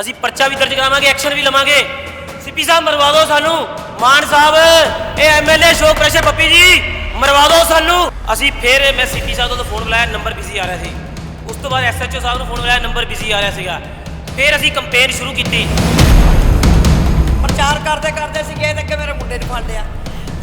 ਅਸੀਂ ਪਰਚਾ ਵੀ ਦਰਜ ਕਰਾਵਾਂਗੇ ਐਕਸ਼ਨ ਵੀ ਲਵਾਂਗੇ। ਸੀਪੀ ਸਾਹਿਬ ਮਰਵਾ ਦਿਓ ਸਾਨੂੰ। ਮਾਨ ਸਾਹਿਬ ਇਹ ਐਮਐਲਏ ਸ਼ੋਕ ਪ੍ਰੈਸ਼ਰ ਪੱਪੀ ਜੀ ਮਰਵਾ ਦਿਓ ਸਾਨੂੰ। ਅਸੀਂ ਫਿਰ ਮੈਂ ਸੀਪੀ ਸਾਹਿਬ ਤੋਂ ਫੋਨ ਬੁਲਾਇਆ ਨੰਬਰ ਬਿਜ਼ੀ ਆ ਰਿਹਾ ਸੀ। ਉਸ ਤੋਂ ਬਾਅਦ ਐਸਐਚਓ ਸਾਹਿਬ ਨੂੰ ਫੋਨ ਬੁਲਾਇਆ ਨੰਬਰ ਬਿਜ਼ੀ ਆ ਰਿਹਾ ਸੀਗਾ। ਫਿਰ ਅਸੀਂ ਕੰਪੇਨ ਸ਼ੁਰੂ ਕੀਤੀ। ਪ੍ਰਚਾਰ ਕਰਦੇ ਕਰਦੇ ਸੀ ਗਏ ਤੇ ਕਿ ਮੇਰੇ ਮੁੰਡੇ ਨੂੰ ਫੜ ਲਿਆ।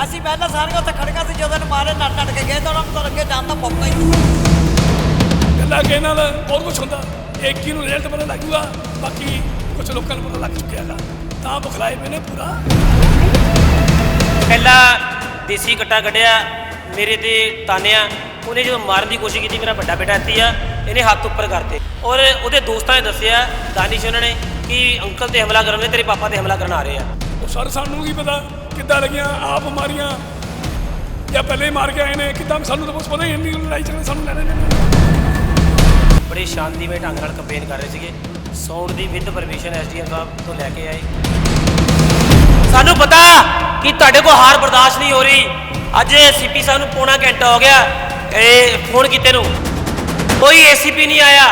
ਅਸੀਂ ਪਹਿਲਾਂ ਸਾਰੇ ਉੱਥੇ ਖੜਕਾ ਸੀ ਜਦੋਂ ਇਹਨੂੰ ਮਾਰੇ ਨੱਟ ਨੱਟ ਕੇ ਗਏ ਤਾਂ ਉਹਨਾਂ ਨੂੰ ਤਾਂ ਅੱਗੇ ਜਾਣ ਦਾ ਮੌਕਾ ਹੀ। ਨਹੀਂ ਗੱਲਾਂ ਕੇ ਨਾਲ ਬਹੁਤ ਕੁਝ ਹੁੰਦਾ? ਇੱਕ ਹੀ ਨੂੰ ਰਿਜ਼ਲਟ ਪਤਾ ਲੱਗੂਗਾ ਬਾਕੀ ਕੁਝ ਲੋਕਾਂ ਨੂੰ ਪਤਾ ਲੱਗ ਚੁੱਕਿਆ ਹੈਗਾ। ਤਾਂ ਬੁਖਲਾਏ ਪਏ ਨੇ ਪੂਰਾ। ਪਹਿਲਾ ਦੇਸੀ ਕੱਟਾ ਕੱਢਿਆ ਮੇਰੇ ਤੇ ਤਾਨਿਆ ਉਹਨੇ ਜਦੋਂ ਮਾਰਨ ਦੀ ਕੋਸ਼ਿਸ਼ ਕੀਤੀ ਮੇਰਾ ਵੱਡਾ ਬੇਟਾ ਇੱਥੇ ਆ ਇਹਨੇ ਹੱਥ ਉੱਪਰ ਕਰਤੇ। ਔਰ ਉਹਦੇ ਦੋਸਤਾਂ ਨੇ ਦੱਸਿਆ ਦਾਨਿਸ਼ ਉਹਨਾਂ ਨੇ ਕਿ ਅੰਕਲ ਤੇ ਹਮਲਾ ਕਰਨ ਦੇ ਤੇਰੇ ਪਾਪਾ ਤੇ ਹਮਲਾ ਕਰਨ ਆ ਰਹੇ ਆ। ਉਹ ਸਰ ਸਾਨੂੰ ਕੀ ਪਤਾ ਕਿੱਦਾਂ ਲੱਗੀਆਂ ਆਪ ਮਾਰੀਆਂ ਜਾਂ ਪਹਿਲੇ ਹੀ ਮਾਰ ਕੇ ਆਏ ਨੇ ਕਿੱਦਾਂ ਸਾਨੂੰ ਤਾਂ ਕੁਛ ਪਤਾ ਹੀ ਨਹੀਂ ਲੜਾਈ ਚੱਲਣ ਸਾਨੂੰ ਲੈਣੇ ਨੇ ਬੜੇ ਸ਼ਾਂਤੀਮਈ ਢੰਗ ਨਾਲ ਕੰਪੇਨ ਕਰ ਰਹੇ ਸੀਗੇ। ਸਾਊਂਡ ਦੀ ਵਿਦ ਪਰਮਿਸ਼ਨ ਐਸਡੀਐਮ ਸਾਹਿਬ ਤੋਂ ਲੈ ਕੇ ਆਏ। ਸਾਨੂੰ ਪਤਾ ਕਿ ਤੁਹਾਡੇ ਕੋਲ ਹਾਰ ਬਰਦਾਸ਼ਤ ਨਹੀਂ ਹੋ ਰਹੀ। ਅੱਜ ਸੀਪੀ ਸਾਹਿਬ ਨੂੰ ਪੌਣਾ ਘੰਟਾ ਹੋ ਗਿਆ, ਇਹ ਫੋਨ ਕੀਤੇ ਨੂੰ। ਕੋਈ ਏਸੀਪੀ ਨਹੀਂ ਆਇਆ,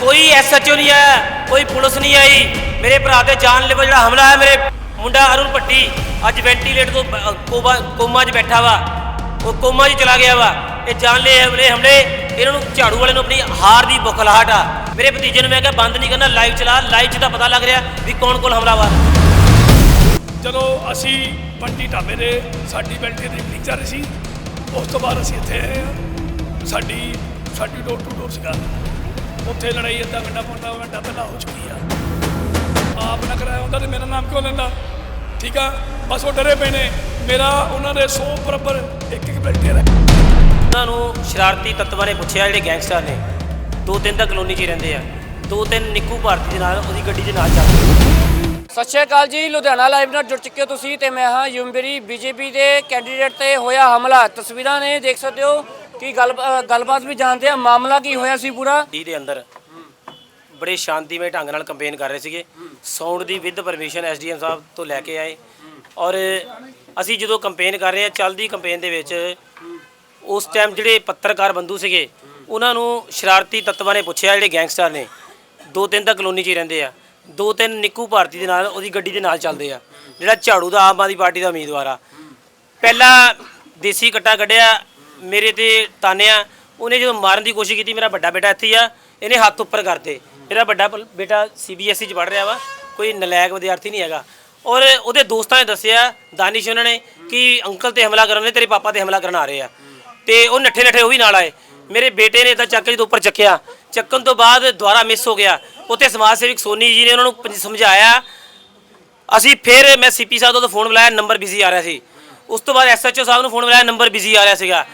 ਕੋਈ ਐਸਐਚਓ ਨਹੀਂ ਆਇਆ, ਕੋਈ ਪੁਲਿਸ ਨਹੀਂ ਆਈ। ਮੇਰੇ ਭਰਾ ਤੇ ਜਾਨਲੇਵਾ ਜਿਹੜਾ ਹਮਲਾ ਹੈ ਮੇਰੇ ਮੁੰਡਾ ਅਰੁਣ ਭੱਟੀ ਅੱਜ ਵੈਂਟੀਲੇਟਰ ਤੋਂ ਕੋਮਾ 'ਚ ਬੈਠਾ ਵਾ। ਉਹ ਕੋਮਾ 'ਚ ਚਲਾ ਗਿਆ ਵਾ। ਇਹ ਜਾਨਲੇ ਹਮਲੇ ਹਮਲੇ ਇਹਨਾਂ ਨੂੰ ਝਾੜੂ ਵਾਲੇ ਨੂੰ ਆਪਣੀ ਹਾਰ ਦੀ ਬੁਖਲਾਹਟ ਆ। ਮੇਰੇ ਭਤੀਜੇ ਨੂੰ ਮੈਂ ਕਿਹਾ, ਬੰਦ ਨਹੀਂ ਕਰਨਾ ਲਾਈਵ ਚਲਾ ਲਾਈਵ 'ਚ ਤਾਂ ਪਤਾ ਲੱਗ ਰਿਹਾ ਵੀ ਕੌਣ ਕੌਣ ਹਮਲਾਵਰ ਚਲੋ, ਅਸੀਂ ਬੰਟੀ ਢਾਬੇ ਦੇ, ਸਾਡੀ ਬੈਲਟੀ ਦੀ ਮੀਟਿੰਗ ਸੀ। ਉਸ ਤੋਂ ਬਾਅਦ ਅਸੀਂ ਇੱਥੇ ਆਏ ਹਾਂ। ਸਾਡੀ ਸਾਡੀ ਡੋਰ ਟੂ ਡੋਰ ਸੀਗਾ। ਉੱਥੇ ਲੜਾਈ ਅੱਧਾ ਘੰਟਾ, ਪੌਣਾ ਘੰਟਾ ਪਹਿਲਾਂ ਹੋ ਚੁੱਕੀ ਆ। ਆਪ ਨਾ ਕਰਾਇਆ ਹੁੰਦਾ ਤੇ ਮੇਰਾ ਨਾਮ ਕਿਉਂ ਲੈਂਦਾ? ਠੀਕ ਆ? ਬਸ ਉਹ ਡਰੇ ਪਏ ਨੇ। ਮੇਰਾ, ਉਹਨਾਂ ਦੇ 100 ਬਰਾਬਰ ਇੱਕ ਇੱਕ ਬੈਲਟੀ ਹੈ ਉਹਨਾਂ ਨੂੰ ਸ਼ਰਾਰਤੀ ਤੱਤਵਾਂ ਨੇ ਪੁੱਛਿਆ ਜਿਹੜੇ ਗੈਂਗਸਟਰ ਨੇ। ਦੋ ਦਿਨ ਤੱਕ ਕਲੋਨੀ 'ਚ ਹੀ ਰਹਿੰਦੇ ਆ। ਦੋ ਤਿੰਨ ਨਿੱਕੂ ਭਾਰਤੀ ਦੇ ਨਾਲ ਉਹਦੀ ਗੱਡੀ ਦੇ ਨਾਲ ਚੱਲਦੇ ਸਤਿ ਸ਼੍ਰੀ ਅਕਾਲ ਜੀ ਲੁਧਿਆਣਾ ਲਾਈਵ ਨਾਲ ਜੁੜ ਚੁੱਕੇ ਹੋ ਤੁਸੀਂ ਤੇ ਮੈਂ ਹਾਂ ਯੂਮਬਰੀ ਬੀਜੇਪੀ ਦੇ ਕੈਂਡੀਡੇਟ ਤੇ ਹੋਇਆ ਹਮਲਾ। ਤਸਵੀਰਾਂ ਨੇ ਦੇਖ ਸਕਦੇ ਹੋ ਕਿ ਗੱਲ ਗੱਲਬਾਤ ਵੀ ਜਾਣਦੇ ਆ। ਮਾਮਲਾ ਕੀ ਹੋਇਆ ਸੀ ਪੂਰਾ? ਡੀ ਦੇ ਅੰਦਰ ਬੜੇ ਸ਼ਾਂਤੀਮਈ ਢੰਗ ਨਾਲ ਕੰਪੇਨ ਕਰ ਰਹੇ ਸੀਗੇ। ਸਾਊਂਡ ਦੀ ਵਿਦ ਪਰਮਿਸ਼ਨ ਐਸਡੀਐਮ ਸਾਹਿਬ ਤੋਂ ਲੈ ਕੇ ਆਏ। ਔਰ ਅਸੀਂ ਜਦੋਂ ਕੰਪੇਨ ਕਰ ਰਹੇ ਆ ਚੱਲਦੀ ਕੰਪੇਨ ਦੇ ਵਿੱਚ ਉਸ ਟਾਈਮ ਜਿਹੜੇ ਪੱਤਰਕਾਰ ਬੰਧੂ ਸੀਗੇ, ਉਹਨਾਂ ਨੂੰ ਸ਼ਰਾਰਤੀ ਤੱਤਵਾਂ ਨੇ ਪੁੱਛਿਆ, ਜਿਹੜੇ ਗੈਂਗਸਟਰ ਨੇ। ਦੋ ਤਿੰਨ ਤਾਂ ਕਲੋਨੀ 'ਚ ਹੀ ਰਹਿੰਦੇ ਆ। ਦੋ ਤਿੰਨ ਨਿੱਕੂ ਭਾਰਤੀ ਦੇ ਨਾਲ, ਉਹਦੀ ਗੱਡੀ ਦੇ ਨਾਲ ਚੱਲਦੇ ਆ। ਜਿਹੜਾ ਝਾੜੂ ਦਾ ਆਮ ਆਦਮੀ ਪਾਰਟੀ ਦਾ ਉਮੀਦਵਾਰ ਆ। ਪਹਿਲਾ ਦੇਸੀ ਕੱਟਾ ਕੱਢਿਆ, ਮੇਰੇ ਤੇ ਤਾਨਿਆ। ਉਹਨੇ ਜਦੋਂ ਮਾਰਨ ਦੀ ਕੋਸ਼ਿਸ਼ ਕੀਤੀ, ਮੇਰਾ ਵੱਡਾ ਬੇਟਾ ਇੱਥੇ ਹੀ ਆ, ਇਹਨੇ ਹੱਥ ਉੱਪਰ ਕਰਤੇ। ਮੇਰਾ ਵੱਡਾ ਪ- ਬੇਟਾ ਸੀਬੀਐਸਈ ਚ ਪੜ ਰਿਹਾ ਵਾ, ਕੋਈ ਨਲਾਇਕ ਵਿਦਿਆਰਥੀ ਨਹੀਂ ਹੈਗਾ। ਔਰ ਉਹਦੇ ਦੋਸਤਾਂ ਨੇ ਦੱਸਿਆ, ਦਾਨਿਸ਼ ਉਹਨਾਂ ਨੇ, ਕਿ ਅੰਕਲ ਤੇ ਹਮਲਾ ਕਰਨ ਲਈ ਤੇਰੇ ਪਾਪਾ ਤੇ ਹਮਲਾ ਕਰਨ ਆ ਰਹੇ ਆ। ਤੇ ਉਹ ਨੱਠੇ ਨੱਠੇ ਉਹ ਵੀ ਨਾਲ ਆਏ। ਮੇਰੇ ਬੇਟੇ ਨੇ ਤਾਂ ਚੱਕ ਕੇ ਜਦੋਂ ਉੱਪਰ ਚੱਕਿਆ, ਚੱਕਣ ਤੋਂ ਬਾਅਦ ਦੁਬਾਰਾ ਮਿਸ ਹੋ ਗਿਆ। ਉੱਥੇ ਸਮਾਜ ਸੇਵਕ ਸੋਨੀ ਜੀ ਨੇ ਉਹਨਾਂ ਨੂੰ ਪੰਜ- ਸਮਝਾਇਆ। ਅਸੀਂ ਫਿਰ ਮੈਂ ਸੀਪੀ ਸਾਹਿਬ ਤੋਂ ਫੋਨ ਬੁਲਾਇਆ ਨੰਬਰ ਬਿਜ਼ੀ ਆ ਰਿਹਾ ਸੀ। ਉਸ ਤੋਂ ਬਾਅਦ ਐਸਐਚਓ ਸਾਹਿਬ ਨੂੰ ਫੋਨ ਬੁਲਾਇਆ ਨੰਬਰ ਬਿਜ਼ੀ ਆ ਰਿਹਾ ਸੀਗਾ।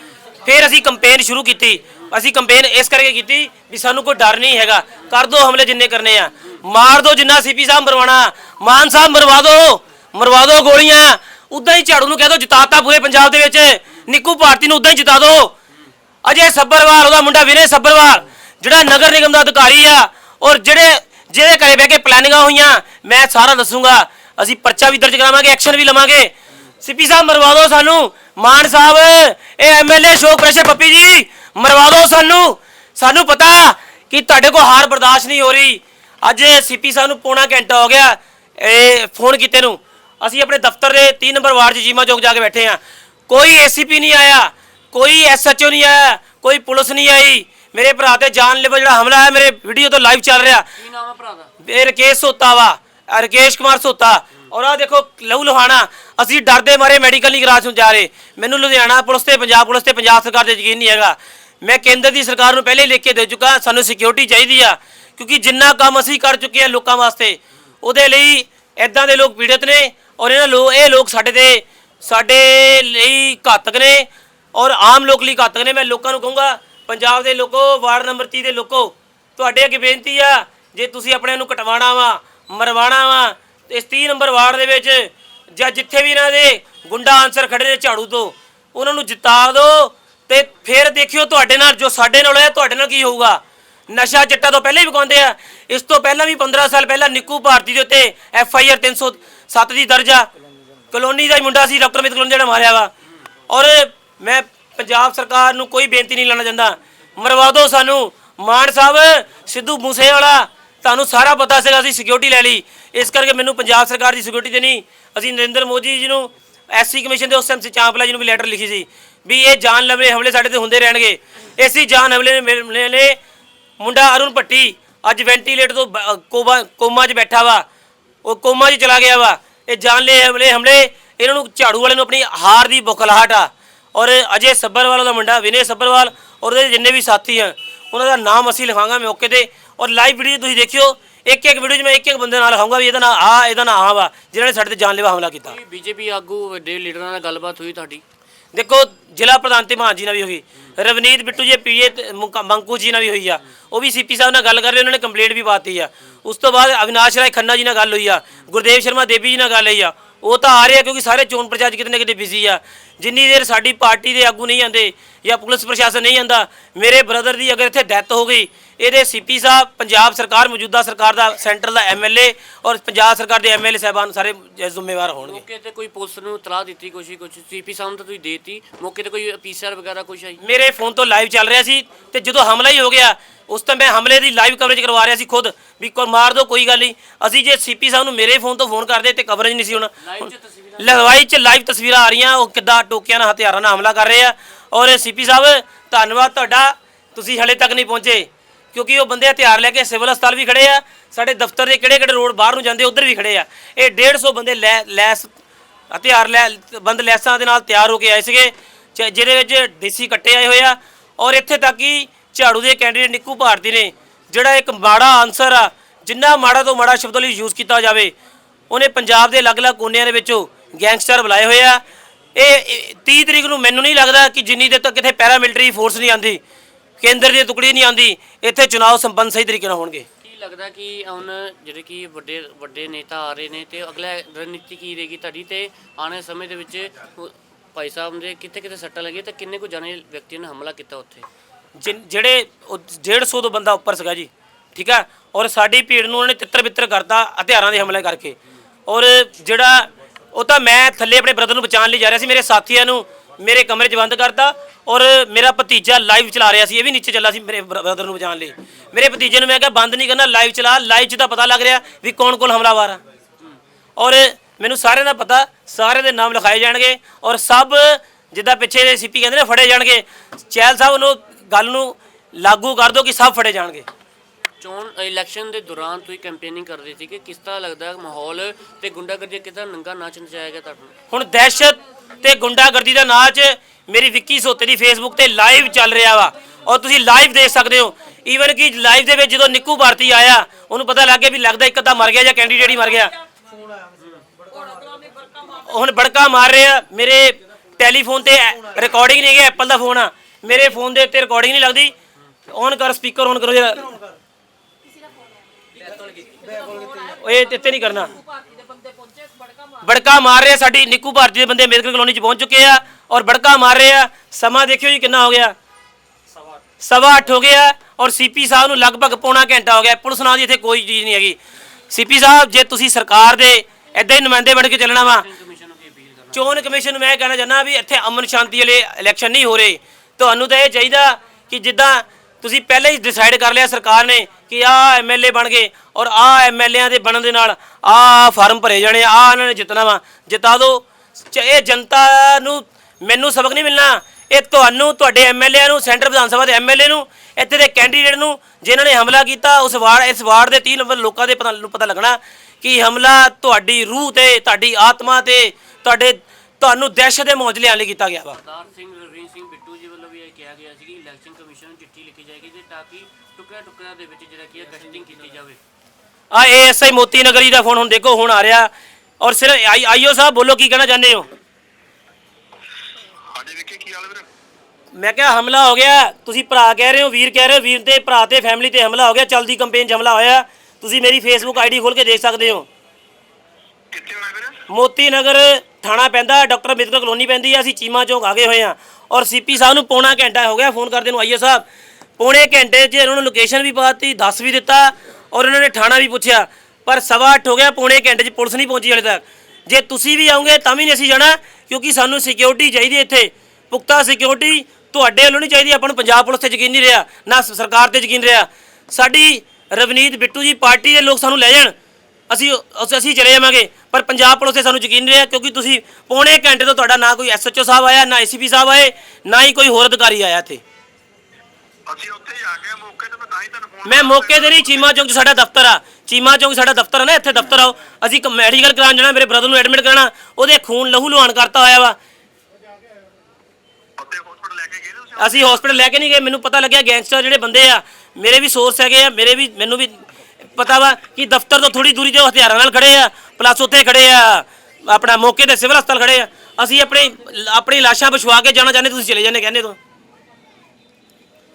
ਫਿਰ ਅਸੀਂ ਕੰਪੇਨ ਸ਼ੁਰੂ ਕੀਤੀ। ਅਸੀਂ ਕੰਪੇਨ ਇਸ ਕਰਕੇ ਕੀਤੀ ਵੀ ਸਾਨੂੰ ਕੋਈ ਡਰ ਨਹੀਂ ਹੈਗਾ। ਕਰ ਦੋ ਹਮਲੇ ਜਿੰਨੇ ਕਰਨੇ ਆ। ਮਾਰ ਦੋ ਜਿੰਨਾ ਸੀਪੀ ਸਾਹਿਬ ਮਰਵਾਣਾ ਮਾਨ ਸਾਹਿਬ ਮਰਵਾ ਦੋ। ਮਰਵਾ ਦੋ ਗੋਲੀਆਂ। ਉਦਾਂ ਹੀ ਝਾੜੂ ਨੂੰ ਕਹਿ ਦੋ, ਜਿਤਾਤਾ ਪੂਰੇ ਪੰਜਾਬ ਦੇ ਵਿੱਚ। ਨਿੱਕੂ ਭਾਰਤੀ ਨੂੰ ਉਦਾਂ ਹੀ ਜਿਤਾ ਦੋ। ਅਜੇ ਸੱਬਰਵਾਲ ਉਹਦਾ ਮੁੰਡਾ ਵਿਨੇ ਸੱਬਰਵਾਲ ਜਿਹੜਾ ਨਗਰ ਨਿਗਮ ਦਾ ਅਧਿਕਾਰੀ ਆ, ਔਰ ਜਿਹੜੇ ਜਿਹੜੇ ਘਰੇ ਬਹਿ ਕੇ ਪਲੈਨਿੰਗਾਂ ਹੋਈਆਂ, ਮੈਂ ਸਾਰਾ ਦੱਸੂਗਾ। ਅਸੀਂ ਪਰਚਾ ਵੀ ਦਰਜ ਕਰਾਵਾਂਗੇ ਐਕਸ਼ਨ ਵੀ ਲਵਾਂਗੇ। ਸਿੱਪੀ ਸਾਹਿਬ, ਮਰਵਾ ਦਿਓ ਸਾਨੂੰ। ਮਾਨ ਸਾਹਿਬ, ਇਹ ਐਮਐਲਏ ਸ਼ੋਕ ਪ੍ਰੈਸ਼ਰ ਪੱਪੀ ਜੀ, ਮਰਵਾ ਦਿਓ ਸਾਨੂੰ। ਸਾਨੂੰ ਪਤਾ ਕਿ ਤੁਹਾਡੇ ਕੋਲ ਹਾਰ ਬਰਦਾਸ਼ਤ ਨਹੀਂ ਹੋ ਰਹੀ। ਅੱਜ ਸੀਪੀ ਸਾਹਿਬ ਨੂੰ ਪੌਣਾ ਘੰਟਾ ਹੋ ਗਿਆ, ਇਹ ਫੋਨ ਕੀਤੇ ਨੂੰ। ਅਸੀਂ ਆਪਣੇ ਦਫ਼ਤਰ ਦੇ 3 ਨੰਬਰ ਵਾਰਡ 'ਚ ਜੀਮਾ ਚੌਕ ਜਾ ਕੇ ਬੈਠੇ ਆ ਕੋਈ ਏਸੀਪੀ ਨਹੀਂ ਆਇਆ ਕੋਈ ਐਸਐਚਓ ਨਹੀਂ ਆਇਆ ਕੋਈ ਪੁਲਿਸ ਨਹੀਂ ਆਈ। ਮੇਰੇ ਭਰਾ ਤੇ ਜਾਨਲੇਵਾ ਜਿਹੜਾ ਹਮਲਾ ਹੈ ਮੇਰੇ ਵੀਡੀਓ ਤੋਂ ਲਾਈਵ ਚੱਲ ਰਿਹਾ। ਕੀ ਨਾਮ ਹੈ ਭਰਾ ਦਾ? ਇਹ ਰਕੇਸ਼ ਸੋਤਾ ਵਾ ਆਹ ਰਕੇਸ਼ ਕੁਮਾਰ ਸੋਤਾ। ਔਰ ਆ ਦੇਖੋ ਲਹੂ ਲੋਹਾਣਾ। ਅਸੀਂ ਡਰਦੇ ਮਾਰੇ ਮੈਡੀਕਲ ਨਹੀਂ ਕਰਾ ਜਾ ਰਹੇ। ਮੈਨੂੰ ਲੁਧਿਆਣਾ ਪੁਲਿਸ ਤੇ ਪੰਜਾਬ ਪੁਲਿਸ ਤੇ ਪੰਜਾਬ ਸਰਕਾਰ ਤੇ ਯਕੀਨ ਨਹੀਂ ਹੈਗਾ। ਮੈਂ ਕੇਂਦਰ ਦੀ ਸਰਕਾਰ ਨੂੰ ਪਹਿਲੇ ਲਿਖ ਕੇ ਦੇ ਚੁੱਕਾ ਸਾਨੂੰ ਸਿਕਿਉਰਿਟੀ ਚਾਹੀਦੀ ਆ। ਕਿਉਂਕਿ ਜਿੰਨਾ ਕੰਮ ਅਸੀਂ ਕਰ ਚੁੱਕੇ ਆ ਲੋਕਾਂ ਵਾਸਤੇ ਉਹਦੇ ਲਈ ਐਦਾਂ ਦੇ ਲੋਕ ਪੀੜਤ ਨੇ। ਔਰ ਇਹਨਾਂ ਲੋ, ਇਹ ਲੋਕ ਸਾਡੇ ਤੇ, ਸਾਡੇ ਲਈ ਘਾਤਕ ਨੇ ਔਰ ਆਮ ਲੋਕ ਲਈ ਘਾਤਕ ਨੇ। ਮੈਂ ਲੋਕਾਂ ਨੂੰ ਕਹੂੰਗਾ, ਪੰਜਾਬ ਦੇ ਲੋਕੋ, ਵਾਰਡ ਨੰਬਰ 30 ਦੇ ਲੋਕੋ, ਤੁਹਾਡੇ ਅੱਗੇ ਬੇਨਤੀ ਆ, ਜੇ ਤੁਸੀਂ ਆਪਣੇ ਨੂੰ ਕਟਵਾਣਾ ਵਾ ਮਰਵਾਣਾ ਵਾ ਇਸ 30 ਨੰਬਰ ਵਾਰਡ ਦੇ ਵਿੱਚ ਜਾਂ ਜਿੱਥੇ ਵੀ ਇਹਨਾਂ ਦੇ ਗੁੰਡਾ ਆਨਸਰ ਖੜੇ ਨੇ ਝਾੜੂ ਤੋਂ, ਉਹਨਾਂ ਨੂੰ ਜਿਤਾ ਦਿਓ ਤੇ ਫਿਰ ਦੇਖਿਓ ਤੁਹਾਡੇ ਨਾਲ ਜੋ ਸਾਡੇ ਨਾਲ ਹੋਇਆ, ਤੁਹਾਡੇ ਨਾਲ ਕੀ ਹੋਊਗਾ। ਨਸ਼ਾ ਚਿੱਟਾ ਤੋਂ ਪਹਿਲਾਂ ਹੀ ਵਿਕਾਉਂਦੇ ਆ, ਇਸ ਤੋਂ ਪਹਿਲਾਂ ਵੀ 15 ਸਾਲ ਪਹਿਲਾਂ ਨਿੱਕੂ ਭਾਰਤੀ ਦੇ ਉੱਤੇ ਐਫ ਆਈ ਆਰ 307 ਦੀ ਦਰਜ ਆ। ਕਲੋਨੀ ਦਾ ਹੀ ਮੁੰਡਾ ਸੀ, ਡਾਕਟਰ ਮਿਤ ਕਲੋਨੀ ਜਿਹੜਾ ਮਾਰਿਆ ਵਾ। ਔਰ ਮੈਂ ਪੰਜਾਬ ਸਰਕਾਰ ਨੂੰ ਕੋਈ ਬੇਨਤੀ ਨਹੀਂ ਲੈਣਾ ਚਾਹੁੰਦਾ। ਮਰਵਾ ਦਿਓ ਸਾਨੂੰ। ਮਾਨ ਸਾਹਿਬ, ਸਿੱਧੂ ਮੂਸੇ ਵਾਲਾ ਤੁਹਾਨੂੰ ਸਾਰਾ ਪਤਾ ਸੀਗਾ, ਅਸੀਂ ਸਿਕਿਉਰਿਟੀ ਲੈ ਲਈ। ਇਸ ਕਰਕੇ ਮੈਨੂੰ ਪੰਜਾਬ ਸਰਕਾਰ ਦੀ ਸਿਕਿਉਰਿਟੀ ਦੇਣੀ। ਅਸੀਂ ਨਰਿੰਦਰ ਮੋਦੀ ਜੀ ਨੂੰ ਐਸਸੀ ਕਮਿਸ਼ਨ ਦੇ ਉਸ ਟਾਈਮ ਚਾਂਪਲਾ ਜੀ ਨੂੰ ਵੀ ਲੈਟਰ ਲਿਖੀ ਸੀ। ਵੀ ਇਹ ਜਾਨ ਜਾਨਲੇਵੇ ਹਮਲੇ ਸਾਡੇ ਤੇ ਹੁੰਦੇ ਰਹਿਣਗੇ। ਇਸੇ ਜਾਨ ਹਮਲੇ ਨੇ ਨੇ ਮੁੰਡਾ ਅਰੁਣ ਭੱਟੀ ਅੱਜ ਵੈਂਟੀਲੇਟਰ ਤੋਂ ਕੋਮਾ ਕੋਮਾ 'ਚ ਬੈਠਾ ਵਾ। ਉਹ ਕੋਮਾ 'ਚ ਚਲਾ ਗਿਆ ਵਾ। ਇਹ ਜਾਨਲੇ ਹਮਲੇ ਹਮਲੇ। ਇਹਨਾਂ ਨੂੰ ਝਾੜੂ ਵਾਲੇ ਨੂੰ ਆਪਣੀ ਹਾਰ ਦੀ ਬੁਖਲਾਹਟ ਆ। ਔਰ ਅਜੇ ਸੱਬਰਵਾਲ ਦਾ ਮੁੰਡਾ ਵਿਨੇ ਸੱਬਰਵਾਲ ਔਰ ਉਹਦੇ ਜਿੰਨੇ ਵੀ ਸਾਥੀ ਆ, ਉਹਨਾਂ ਦਾ ਨਾਮ ਅਸੀਂ ਲਿਖਾਂਗਾ ਮੌਕੇ ਤੇ। ਔਰ ਲਾਈਵ ਵੀਡੀਓ ਤੁਸੀਂ ਦੇਖਿਓ ਇੱਕ ਇੱਕ ਵੀਡੀਓ 'ਚ ਮੈਂ ਇੱਕ ਇੱਕ ਬੰਦੇ ਨਾਲ ਲਿਖਾਉਂਗਾ ਵੀ ਇਹਦਾ ਨਾਂ ਆ, ਇਹਦਾ ਨਾਂ ਆ ਵਾ ਜਿਨ੍ਹਾਂ ਨੇ ਸਾਡੇ ਤੇ ਜਾਨਲੇਵਾ ਹਮਲਾ ਕੀਤਾ। ਬੀਜੇਪੀ ਆਗੂ, ਵੱਡੇ ਲੀਡਰਾਂ ਨਾਲ ਗੱਲਬਾਤ ਹੋਈ ਤੁਹਾਡੀ। ਦੇਖੋ, ਜ਼ਿਲ੍ਹਾ ਪ੍ਰਧਾਨ ਤੇ ਮਾਨ ਜੀ ਨਾਲ ਵੀ ਹੋਈ। ਰਵਨੀਤ ਬਿੱਟੂ ਜੀ ਪੀਏ ਤੇ ਮੁਕ- ਮੰਕੂ ਜੀ ਨਾਲ ਵੀ ਹੋਈ ਆ। ਉਹ ਵੀ ਸੀਪੀ ਸਾਹਿਬ ਨਾਲ ਗੱਲ ਕਰ ਰਹੇ, ਉਹਨਾਂ ਨੇ ਕੰਪਲੇਂਟ ਵੀ ਪਾਤੀ ਆ। ਉਸ ਤੋਂ ਬਾਅਦ ਅਵਿਨਾਸ਼ ਰਾਏ ਖੰਨਾ ਜੀ ਨਾਲ ਗੱਲ ਹੋਈ ਆ। ਗੁਰਦੇਵ ਸ਼ਰਮਾ ਦੇਵੀ ਜੀ ਨਾਲ ਗੱਲ ਹੋਈ ਆ। ਉਹ ਤਾਂ ਆ ਰਹੇ ਆ ਕਿਉਂਕਿ ਸਾਰੇ ਚੋਣ ਪ੍ਰਚਾਰ 'ਚ ਕਿਤੇ ਨਾ ਕਿਤੇ ਬਿਜ਼ੀ ਆ। ਜਿੰਨੀ ਦੇਰ ਸਾਡੀ ਪਾਰਟੀ ਦੇ ਆਗੂ ਨਹੀਂ ਆਂਦੇ ਜਾਂ ਪੁਲਿਸ ਪ੍ਰਸ਼ਾਸਨ ਨਹੀਂ ਆਂਦਾ ਮੇਰੇ ਬ੍ਰਦਰ ਦੀ ਅਗਰ ਇੱਥੇ ਡੈਥ ਹੋ ਗਈ ਇਹਦੇ ਸੀਪੀ ਸਾਹਿਬ ਪੰਜਾਬ ਸਰਕਾਰ ਮੌਜੂਦਾ ਸਰਕਾਰ ਦਾ ਸੈਂਟਰ ਦਾ ਐਮਐਲਏ ਔਰ ਪੰਜਾਬ ਸਰਕਾਰ ਦੇ ਐਮਐਲਏ ਸਾਹਿਬਾਨ ਸਾਰੇ ਜ਼ਿੰਮੇਵਾਰ ਹੋਣਗੇ। ਮੌਕੇ ਤੇ ਕੋਈ ਪੁਲਿਸ ਨੂੰ ਤਲਾਹ ਦਿੱਤੀ ਕੁਛ ਕੁਛ ਸੀਪੀ ਸਾਹਿਬ ਨੂੰ ਤਾਂ ਤੁਸੀਂ ਦੇਤੀ। ਮੌਕੇ ਤੇ ਕੋਈ ਪੀਸੀਆਰ ਵਗੈਰਾ ਕੁਛ ਆਈ? ਮੇਰੇ ਫੋਨ ਤੋਂ ਲਾਈਵ ਚੱਲ ਰਿਹਾ ਸੀ ਤੇ ਜਦੋਂ ਹਮਲਾ ਹੀ ਹੋ ਗਿਆ ਉਸ ਤੋਂ ਮੈਂ ਹਮਲੇ ਦੀ ਲਾਈਵ ਕਵਰੇਜ ਕਰਵਾ ਰਿਹਾ ਸੀ ਖੁਦ ਵੀ ਕੋ ਮਾਰ ਦੋ ਕੋਈ ਗੱਲ ਨਹੀਂ। ਅਸੀਂ ਜੇ ਸੀਪੀ ਸਾਹਿਬ ਨੂੰ ਮੇਰੇ ਫੋਨ ਤੋਂ ਫੋਨ ਕਰਦੇ ਤੇ ਕਵਰੇਜ ਨਹੀਂ ਸੀ ਹੁਣ। ਲਗਵਾਈ ਚ ਲਾਈਵ ਤਸਵੀਰਾਂ ਆ ਰਹੀਆਂ ਉਹ ਕਿੱਦਾਂ ਟੋਕਿਆਂ ਨਾਲ ਹਥਿਆਰਾਂ ਨਾਲ ਹਮਲਾ ਕਰ ਰਹੇ ਆ। ਔਰ ਸੀਪੀ ਸਾਹਿਬ ਧੰਨਵਾਦ ਤੁਹਾਡਾ ਤੁਸੀਂ ਹਲੇ ਤੱਕ ਨਹੀਂ ਪਹੁੰਚੇ। ਕਿਉਂਕਿ ਉਹ ਬੰਦੇ ਹਥਿਆਰ ਲੈ ਕੇ ਸਿਵਲ ਹਸਪਤਾਲ ਵੀ ਖੜੇ ਆ, ਸਾਡੇ ਦਫ਼ਤਰ ਦੇ ਕਿਹੜੇ ਕਿਹੜੇ ਰੋਡ ਬਾਹਰ ਨੂੰ ਜਾਂਦੇ ਉਧਰ ਵੀ ਖੜੇ ਆ। ਇਹ 150 ਬੰਦੇ ਲੈ, ਲੈਸ, ਹਥਿਆਰ ਲੈ, ਬੰਦ ਲੈਸਾਂ ਦੇ ਨਾਲ ਤਿਆਰ ਹੋ ਕੇ ਆਏ ਸੀਗੇ, ਚ- ਜਿਹਦੇ ਵਿੱਚ ਦੇਸੀ ਕੱਟੇ ਆਏ ਹੋਏ ਆ। ਔਰ ਇੱਥੇ ਤੱਕ ਕਿ ਝਾੜੂ ਦੇ ਕੈਂਡੀਡੇਟ ਨਿੱਕੂ ਭਾਰਤੀ ਨੇ, ਜਿਹੜਾ ਇੱਕ ਮਾੜਾ ਆਨਸਰ ਆ, ਜਿੰਨਾ ਮਾੜਾ ਤੋਂ ਮਾੜਾ ਸ਼ਬਦ ਲਈ ਯੂਜ਼ ਕੀਤਾ ਜਾਵੇ, ਉਹਨੇ ਪੰਜਾਬ ਦੇ ਅਲੱਗ-ਅਲੱਗ ਕੋਨਿਆਂ ਦੇ ਵਿੱਚੋਂ ਗੈਂਗਸਟਰ ਬੁਲਾਏ ਹੋਏ ਆ। ਇਹ ਇਹ 30 ਤਰੀਕ ਨੂੰ ਮੈਨੂੰ ਨਹੀਂ ਲੱਗਦਾ ਕਿ ਜਿੰਨੀ ਦੇਰ ਤੱਕ ਕਿਤੇ ਪੈਰਾਮਿਲਟਰੀ ਫੋਰਸ ਨਹੀਂ ਆਂਦੀ ਕੇਂਦਰ ਦੀ ਟੁਕੜੀ ਨਹੀਂ ਆਂਦੀ ਇੱਥੇ ਚੁਣਾਵ ਸੰਪੰਨ ਸਹੀ ਤਰੀਕੇ ਨਾਲ ਹੋਣਗੇ। ਕੀ ਲੱਗਦਾ ਕਿ ਹੁਣ ਜਿਹੜੇ ਕਿ ਵੱਡੇ ਵੱਡੇ ਨੇਤਾ ਆ ਰਹੇ ਨੇ ਤੇ ਅਗਲਾ ਰਣਨੀਤੀ ਕੀ ਰਹੇਗੀ ਤੁਹਾਡੀ? ਤੇ ਆਉਣ ਸਮੇਂ ਦੇ ਵਿੱਚ ਭਾਈ ਸਾਹਿਬ ਦੇ ਕਿੱਥੇ ਕਿੱਥੇ ਸੱਟਾਂ ਲੱਗੀਆਂ ਤੇ ਕਿੰਨੇ ਕੁ ਜਾਣੇ ਵਿਅਕਤੀਆਂ ਨੇ ਹਮਲਾ ਕੀਤਾ ਉੱਥੇ? ਜਿਨ- ਜਿਹੜੇ ਉਹ 150 ਤੋਂ ਬੰਦਾ ਉੱਪਰ ਸੀਗਾ ਜੀ ਠੀਕ ਆ? ਔਰ ਸਾਡੀ ਭੀੜ ਨੂੰ ਉਹਨਾਂ ਨੇ ਤਿੱਤਰ ਬਿੱਤਰ ਕਰਤਾ ਹਥਿਆਰਾਂ ਦੇ ਹਮਲੇ ਕਰਕੇ। ਔਰ ਜਿਹੜਾ ਉਹ ਤਾਂ ਮੈਂ ਥੱਲੇ ਆਪਣੇ ਬ੍ਰਦਰ ਨੂੰ ਬਚਾਉਣ ਲਈ ਜਾ ਰਿਹਾ ਸੀ ਮੇਰੇ ਸਾਥੀਆਂ ਨੂੰ ਮੇਰੇ ਕਮਰੇ 'ਚ ਬੰਦ ਕਰਤਾ ਔਰ ਮੇਰਾ ਭਤੀਜਾ ਲਾਈਵ ਚਲਾ ਰਿਹਾ ਸੀ, ਇਹ ਵੀ ਨੀਚੇ ਚੱਲਾ ਸੀ ਮੇਰੇ ਬ੍ਰਦਰ ਨੂੰ ਬਚਾਉਣ ਲਈ। ਮੇਰੇ ਭਤੀਜੇ ਨੂੰ ਮੈਂ ਕਿਹਾ, ਬੰਦ ਨਹੀਂ ਕਰਨਾ ਲਾਈਵ ਚਲਾ ਲਾਈਵ 'ਚ ਤਾਂ ਪਤਾ ਲੱਗ ਰਿਹਾ ਵੀ ਕੌਣ ਕੌਣ ਹਮਲਾਵਰ ਆ। ਔਰ ਮੈਨੂੰ ਸਾਰਿਆਂ ਦਾ ਪਤਾ, ਸਾਰਿਆਂ ਦੇ ਨਾਮ ਲਿਖਾਏ ਜਾਣਗੇ ਔਰ ਸਭ ਜਿੱਦਾਂ ਪਿੱਛੇ ਦੇ ਸੀਪੀ ਕਹਿੰਦੇ ਨੇ, ਫੜੇ ਜਾਣਗੇ। ਚੈਲ ਸਾਹਿਬ ਨੂੰ, ਗੱਲ ਨੂੰ ਲਾਗੂ ਕਰ ਦਿਓ ਕਿ ਸਭ ਫੜੇ ਜਾਣਗੇ। ਚੋਣ ਇਲੈਕਸ਼ਨ ਦੇ ਦੌਰਾਨ ਤੁਸੀਂ ਕੈਂਪੇਨਿੰਗ ਕਰ ਸੀ ਕਿ ਕਿਸ ਤਰ੍ਹਾਂ ਲੱਗਦਾ ਮਾਹੌਲ ਤੇ ਗੁੰਡਾਗਰਦੀ ਕਿਸ ਨੰਗਾ ਨਾਚ ਨਚਾਇਆ ਗਿਆ ਤੁਹਾਨੂੰ? ਹੁਣ ਦਹਿਸ਼ਤ ਤੇ ਗੁੰਡਾਗਰਦੀ ਦਾ ਨਾਚ ਮੇਰੀ ਵਿੱਕੀ ਸੋਤੇ ਦੀ ਫੇਸਬੁੱਕ ਤੇ ਲਾਈਵ ਚੱਲ ਰਿਹਾ ਵਾ। ਔਰ ਤੁਸੀਂ ਲਾਈਵ ਦੇਖ ਸਕਦੇ ਹੋ। ਈਵਨ ਕਿ ਲਾਈਵ ਦੇ ਵਿੱਚ ਜਦੋਂ ਨਿੱਕੂ ਭਾਰਤੀ ਆਇਆ, ਉਹਨੂੰ ਪਤਾ ਲੱਗ ਗਿਆ ਵੀ ਲੱਗਦਾ ਇੱਕ ਅੱਧਾ ਮਰ ਗਿਆ ਜਾਂ ਕੈਂਡੀਡੇਟ ਹੀ ਮਰ ਗਿਆ। ਹੁਣ ਬੜਕਾ ਮਾਰ ਰਿਹਾ। ਮੇਰੇ ਟੈਲੀਫੋਨ ਤੇ ਰਿਕਾਰਡਿੰਗ ਨਹੀਂ ਹੈ ਐਪਲ ਦਾ ਫੋਨ ਆ। ਮੇਰੇ ਫੋਨ ਦੇ ਉੱਤੇ ਰਿਕਾਰਡਿੰਗ ਨਹੀਂ ਲੱਗਦੀ। ਔਨ ਕਰ ਸਪੀਕਰ ਔਨ ਕਰੋ ਜਰਾ। ਓਏ ਇੱਥੇ ਨਹੀਂ ਕਰਨਾ। ਬੜਕਾ ਮਾਰ ਰਹੇ ਸਾਡੀ ਨਿੱਕੂ ਭਾਰਤੀ ਦੇ ਬੰਦੇ ਅੰਬੇਦਕਰ ਕਲੋਨੀ ਚ ਪਹੁੰਚ ਚੁੱਕੇ ਆ ਔਰ ਬੜਕਾ ਮਾਰ ਰਹੇ। ਸਮਾਂ ਦੇਖਿਓ ਜੀ ਕਿੰਨਾ ਹੋ ਗਿਆ। ਸਵਾ ਅੱਠ ਹੋ ਗਿਆ ਔਰ ਸੀਪੀ ਸਾਹਿਬ ਨੂੰ ਲਗਭਗ ਪੌਣਾ ਘੰਟਾ ਹੋ ਗਿਆ। ਪੁਲਿਸ ਨਾਲ ਦੀ ਇੱਥੇ ਕੋਈ ਚੀਜ਼ ਨਹੀਂ ਹੈਗੀ। ਸੀਪੀ ਸਾਹਿਬ, ਜੇ ਤੁਸੀਂ ਸਰਕਾਰ ਦੇ ਐਦਾਂ ਹੀ ਨੁਮਾਇੰਦੇ ਬਣ ਕੇ ਚੱਲਣਾ ਵਾ, ਚੋਣ ਕਮਿਸ਼ਨ ਨੂੰ ਮੈਂ ਕਹਿਣਾ ਚਾਹੁੰਦਾ ਵੀ ਇੱਥੇ ਅਮਨ ਸ਼ਾਂਤੀ ਵਾਲੇ ਇਲੈਕਸ਼ਨ ਨਹੀਂ ਹੋ ਰਹੇ। ਤੁਹਾਨੂੰ ਤਾਂ ਇਹ ਚਾਹੀਦਾ ਕਿ ਜਿੱਦਾਂ ਤੁਸੀਂ ਪਹਿਲਾਂ ਹੀ ਡਿਸਾਈਡ ਕਰ ਲਿਆ ਸਰਕਾਰ ਨੇ ਕਿ ਆਹ ਐਮਐਲਏ ਬਣ ਗਏ ਔਰ ਆਹ ਐਮਐਲਏਆਂ ਦੇ ਬਣਨ ਦੇ ਨਾਲ ਆਹ ਫਾਰਮ ਭਰੇ ਜਾਣੇ ਆ ਇਹਨਾਂ ਨੇ ਜਿੱਤਣਾ ਵਾ। ਜਿਤਾ ਦਿਓ ਇਹ ਜਨਤਾ ਨੂੰ ਮੈਨੂੰ ਸਬਕ ਨਹੀਂ ਮਿਲਣਾ। ਇਹ ਤੁਹਾਨੂੰ, ਤੁਹਾਡੇ ਐਮਐਲਏ ਨੂੰ, ਸੈਂਟਰ ਵਿਧਾਨ ਸਭਾ ਦੇ ਐਮਐਲਏ ਨੂੰ, ਇੱਥੇ ਦੇ ਕੈਂਡੀਡੇਟ ਨੂੰ, ਜਿਨ੍ਹਾਂ ਨੇ ਹਮਲਾ ਕੀਤਾ, ਉਸ ਵਾਰਡ ਇਸ ਵਾਰਡ ਦੇ 30 ਨੰਬਰ ਲੋਕਾਂ ਦੇ ਪਤਾ ਪਤਾ ਲੱਗਣਾ ਕਿ ਹਮਲਾ ਤੁਹਾਡੀ ਰੂਹ ਤੇ, ਤੁਹਾਡੀ ਆਤਮਾ ਤੇ, ਤੁਹਾਡੇ, ਤੁਹਾਨੂੰ ਦਹਿਸ਼ਤ ਦੇ ਮਾਹੌਲ ਲਿਆਉਣ ਲਈ ਕੀਤਾ ਗਿਆ ਵਾ। ਸਰਦਾਰ ਸਿੰਘ ਰਵੀਨ ਸਿੰਘ ਬਿੱਟੂ ਜੀ ਵੱਲੋਂ ਵੀ ਇਹ ਕਿਹਾ ਗਿਆ ਸੀ ਨੂੰ ਚਿੱਠੀ ਲਿਖੀ ਜਾਏਗੀ ਤੇ ਤਾਂ ਕਿ ਟੁਕੜਾ ਟੁਕੜਾ ਦੇ ਵਿੱਚ ਜਿਹੜਾ ਕੀ ਹੈ ਗਸ਼ਤਿੰਗ ਕੀਤੀ ਜਾਵੇ। ਆ ਏਐਸਆਈ ਮੋਤੀ ਨਗਰੀ ਦਾ ਫੋਨ ਹੁਣ ਦੇਖੋ ਹੁਣ ਆ ਰਿਹਾ। ਔਰ ਸਿਰਫ ਆਈਓ ਸਾਹਿਬ ਬੋਲੋ ਕੀ ਕਹਿਣਾ ਚਾਹੁੰਦੇ ਹੋ? ਹਾਂਜੀ ਵਿੱਕੀ ਕੀ ਹਾਲ ਹੈ ਵੀਰ? ਮੈਂ ਕਿਹਾ ਹਮਲਾ ਹੋ ਗਿਆ। ਤੁਸੀਂ ਭਰਾ ਕਹਿ ਰਹੇ ਹੋ ਵੀਰ ਕਹਿ ਰਹੇ ਹੋ ਵੀਰ ਤੇ ਭਰਾ ਤੇ ਫੈਮਿਲੀ ਤੇ ਹਮਲਾ ਹੋ ਗਿਆ। ਚਲਦੀ ਕੰਪੇਨ 'ਚ ਹਮਲਾ ਹੋਇਆ। ਤੁਸੀਂ ਮੇਰੀ ਫੇਸਬੁੱਕ ਆਈਡੀ ਖੋਲ ਕੇ ਦੇਖ ਸਕਦੇ ਹੋ। ਕਿੱਥੇ ਹੋਇਆ ਵੀਰ? ਮੋਤੀ ਨਗਰ ਥਾਣਾ ਪੈਂਦਾ, ਡਾਕਟਰ ਅੰਬੇਦਕਰ ਕਲੋਨੀ ਪੈਂਦੀ ਆ, ਅਸੀਂ ਚੀਮਾ ਚੌਂਕ ਆ ਗਏ ਹੋਏ ਆ। ਔਰ ਸੀਪੀ ਸਾਹਿਬ ਨੂੰ ਪੌਣਾ ਘੰਟਾ ਹੋ ਗਿਆ, ਫੋਨ ਕਰਦੇ ਨੂੰ ਆਈਓ ਸਾਹਿਬ। ਪੌਣੇ ਘੰਟੇ 'ਚ ਉਹਨਾਂ ਨੂੰ ਲੋਕੇਸ਼ਨ ਵੀ ਪਾਤੀ, ਦੱਸ ਵੀ ਦਿੱਤਾ ਔਰ ਉਹਨਾਂ ਨੇ ਥਾਣਾ ਵੀ ਪੁੱਛਿਆ। ਪਰ ਸਵਾ ਅੱਠ ਹੋ ਗਿਆ, ਪੌਣੇ ਘੰਟੇ 'ਚ ਪੁਲਿਸ ਨਹੀਂ ਪਹੁੰਚੀ ਹਲੇ ਤੱਕ। ਜੇ ਤੁਸੀਂ ਵੀ ਆਉਂਗੇ ਤਾਂ ਵੀ ਨਹੀਂ ਅਸੀਂ ਜਾਣਾ, ਕਿਉਂਕਿ ਸਾਨੂੰ ਸਿਕਿਉਰਿਟੀ ਚਾਹੀਦੀ ਇੱਥੇ। ਪੁਖਤਾ ਸਿਕਿਉਰਿਟੀ ਤੁਹਾਡੇ ਵੱਲੋਂ ਨਹੀਂ ਚਾਹੀਦੀ, ਆਪਾਂ ਨੂੰ ਪੰਜਾਬ ਪੁਲਿਸ ਤੇ ਯਕੀਨ ਨਹੀਂ ਰਿਹਾ, ਨਾ ਸਰਕਾਰ ਤੇ ਯਕੀਨ ਰਿਹਾ। ਸਾਡੀ ਰਵਨੀਤ ਬਿੱਟੂ ਜੀ ਪਾਰਟੀ ਦੇ ਲੋਕ ਸਾਨੂੰ ਲੈ ਜਾਣ। ਅਸੀਂ ਅਸੀਂ- ਅਸੀਂ ਚਲੇ ਜਾਵਾਂਗੇ। ਪਰ ਪੰਜਾਬ ਪੁਲਿਸ ਤੇ ਸਾਨੂੰ ਯਕੀਨ ਨਹੀਂ ਰਿਹਾ ਕਿਉਂਕਿ ਤੁਸੀਂ ਪੌਣੇ ਘੰਟੇ ਤੋਂ ਤੁਹਾਡਾ ਨਾ ਕੋਈ ਐਸਐਚਓ ਸਾਹਿਬ ਆਇਆ ਨਾ ਏਸੀਪੀ ਸਾਹਿਬ ਆਏ ਨਾ ਹੀ ਕੋਈ ਹੋਰ ਅਧਿਕਾਰੀ ਆਇਆ ਇੱਥੇ। ਅਸੀਂ ਉੱਥੇ ਆ ਗਏ ਮੌਕੇ ਤੇ ਮੈਂ ਤਾਂ ਹੀ ਤੁਹਾਨੂੰ ਫੋਨ ਮੈਂ ਮੌਕੇ ਤੇ ਨਹੀਂ ਚੀਮਾ ਚੌਂਕ 'ਚ ਸਾਡਾ ਦਫ਼ਤਰ ਆ। ਚੀਮਾ ਚੌਂਕ ਸਾਡਾ ਦਫ਼ਤਰ ਆ ਨਾ ਇੱਥੇ ਦਫ਼ਤਰ ਆਓ। ਅਸੀਂ ਇੱਕ ਮੈਡੀਕਲ ਕਰਾਉਣ ਜਾਣਾ ਮੇਰੇ ਬ੍ਰਦਰ ਨੂੰ ਐਡਮਿਟ ਕਰਾਉਣਾ। ਉਹਦੇ ਖੂਨ ਲਹੂ ਲੁਹਾਨ ਕਰਤਾ ਹੋਇਆ ਵਾ। ਉੱਥੇ ਹਸਪੀਟਲ ਲੈ ਕੇ ਗਏ ਨੇ ਤੁਸੀਂ? ਅਸੀਂ ਹਸਪੀਟਲ ਲੈ ਕੇ ਨਹੀਂ ਗਏ। ਮੈਨੂੰ ਪਤਾ ਲੱਗਿਆ ਗੈਂਗਸਟਰ ਜਿਹੜੇ ਬੰਦੇ ਆ। ਮੇਰੇ ਵੀ ਸੋਰਸ ਹੈਗੇ ਆ ਮੇਰੇ ਵੀ ਮੈਨੂੰ ਵੀ ਪਤਾ ਵਾ ਕਿ ਦਫ਼ਤਰ ਤੋਂ ਥੋੜੀ ਦੂਰੀ ਤੇ ਉਹ ਹਥਿਆਰਾਂ ਨਾਲ ਖੜੇ ਆ ਪਲੱਸ ਉੱਥੇ ਖੜੇ ਆ ਆਪਣਾ ਮੌਕੇ ਤੇ ਸਿਵਲ ਹਸਪਤਾਲ ਖੜੇ ਆ। ਅਸੀਂ ਆਪਣੀ ਆਪਣੀ ਲਾਸ਼ਾਂ ਵਿਛਵਾ ਕੇ ਜਾਣਾ ਚਾਹੁੰਦੇ ਤੁਸੀਂ ਚਲੇ ਜਾਂਦੇ ਕਹਿੰਦੇ ਤੋਂ।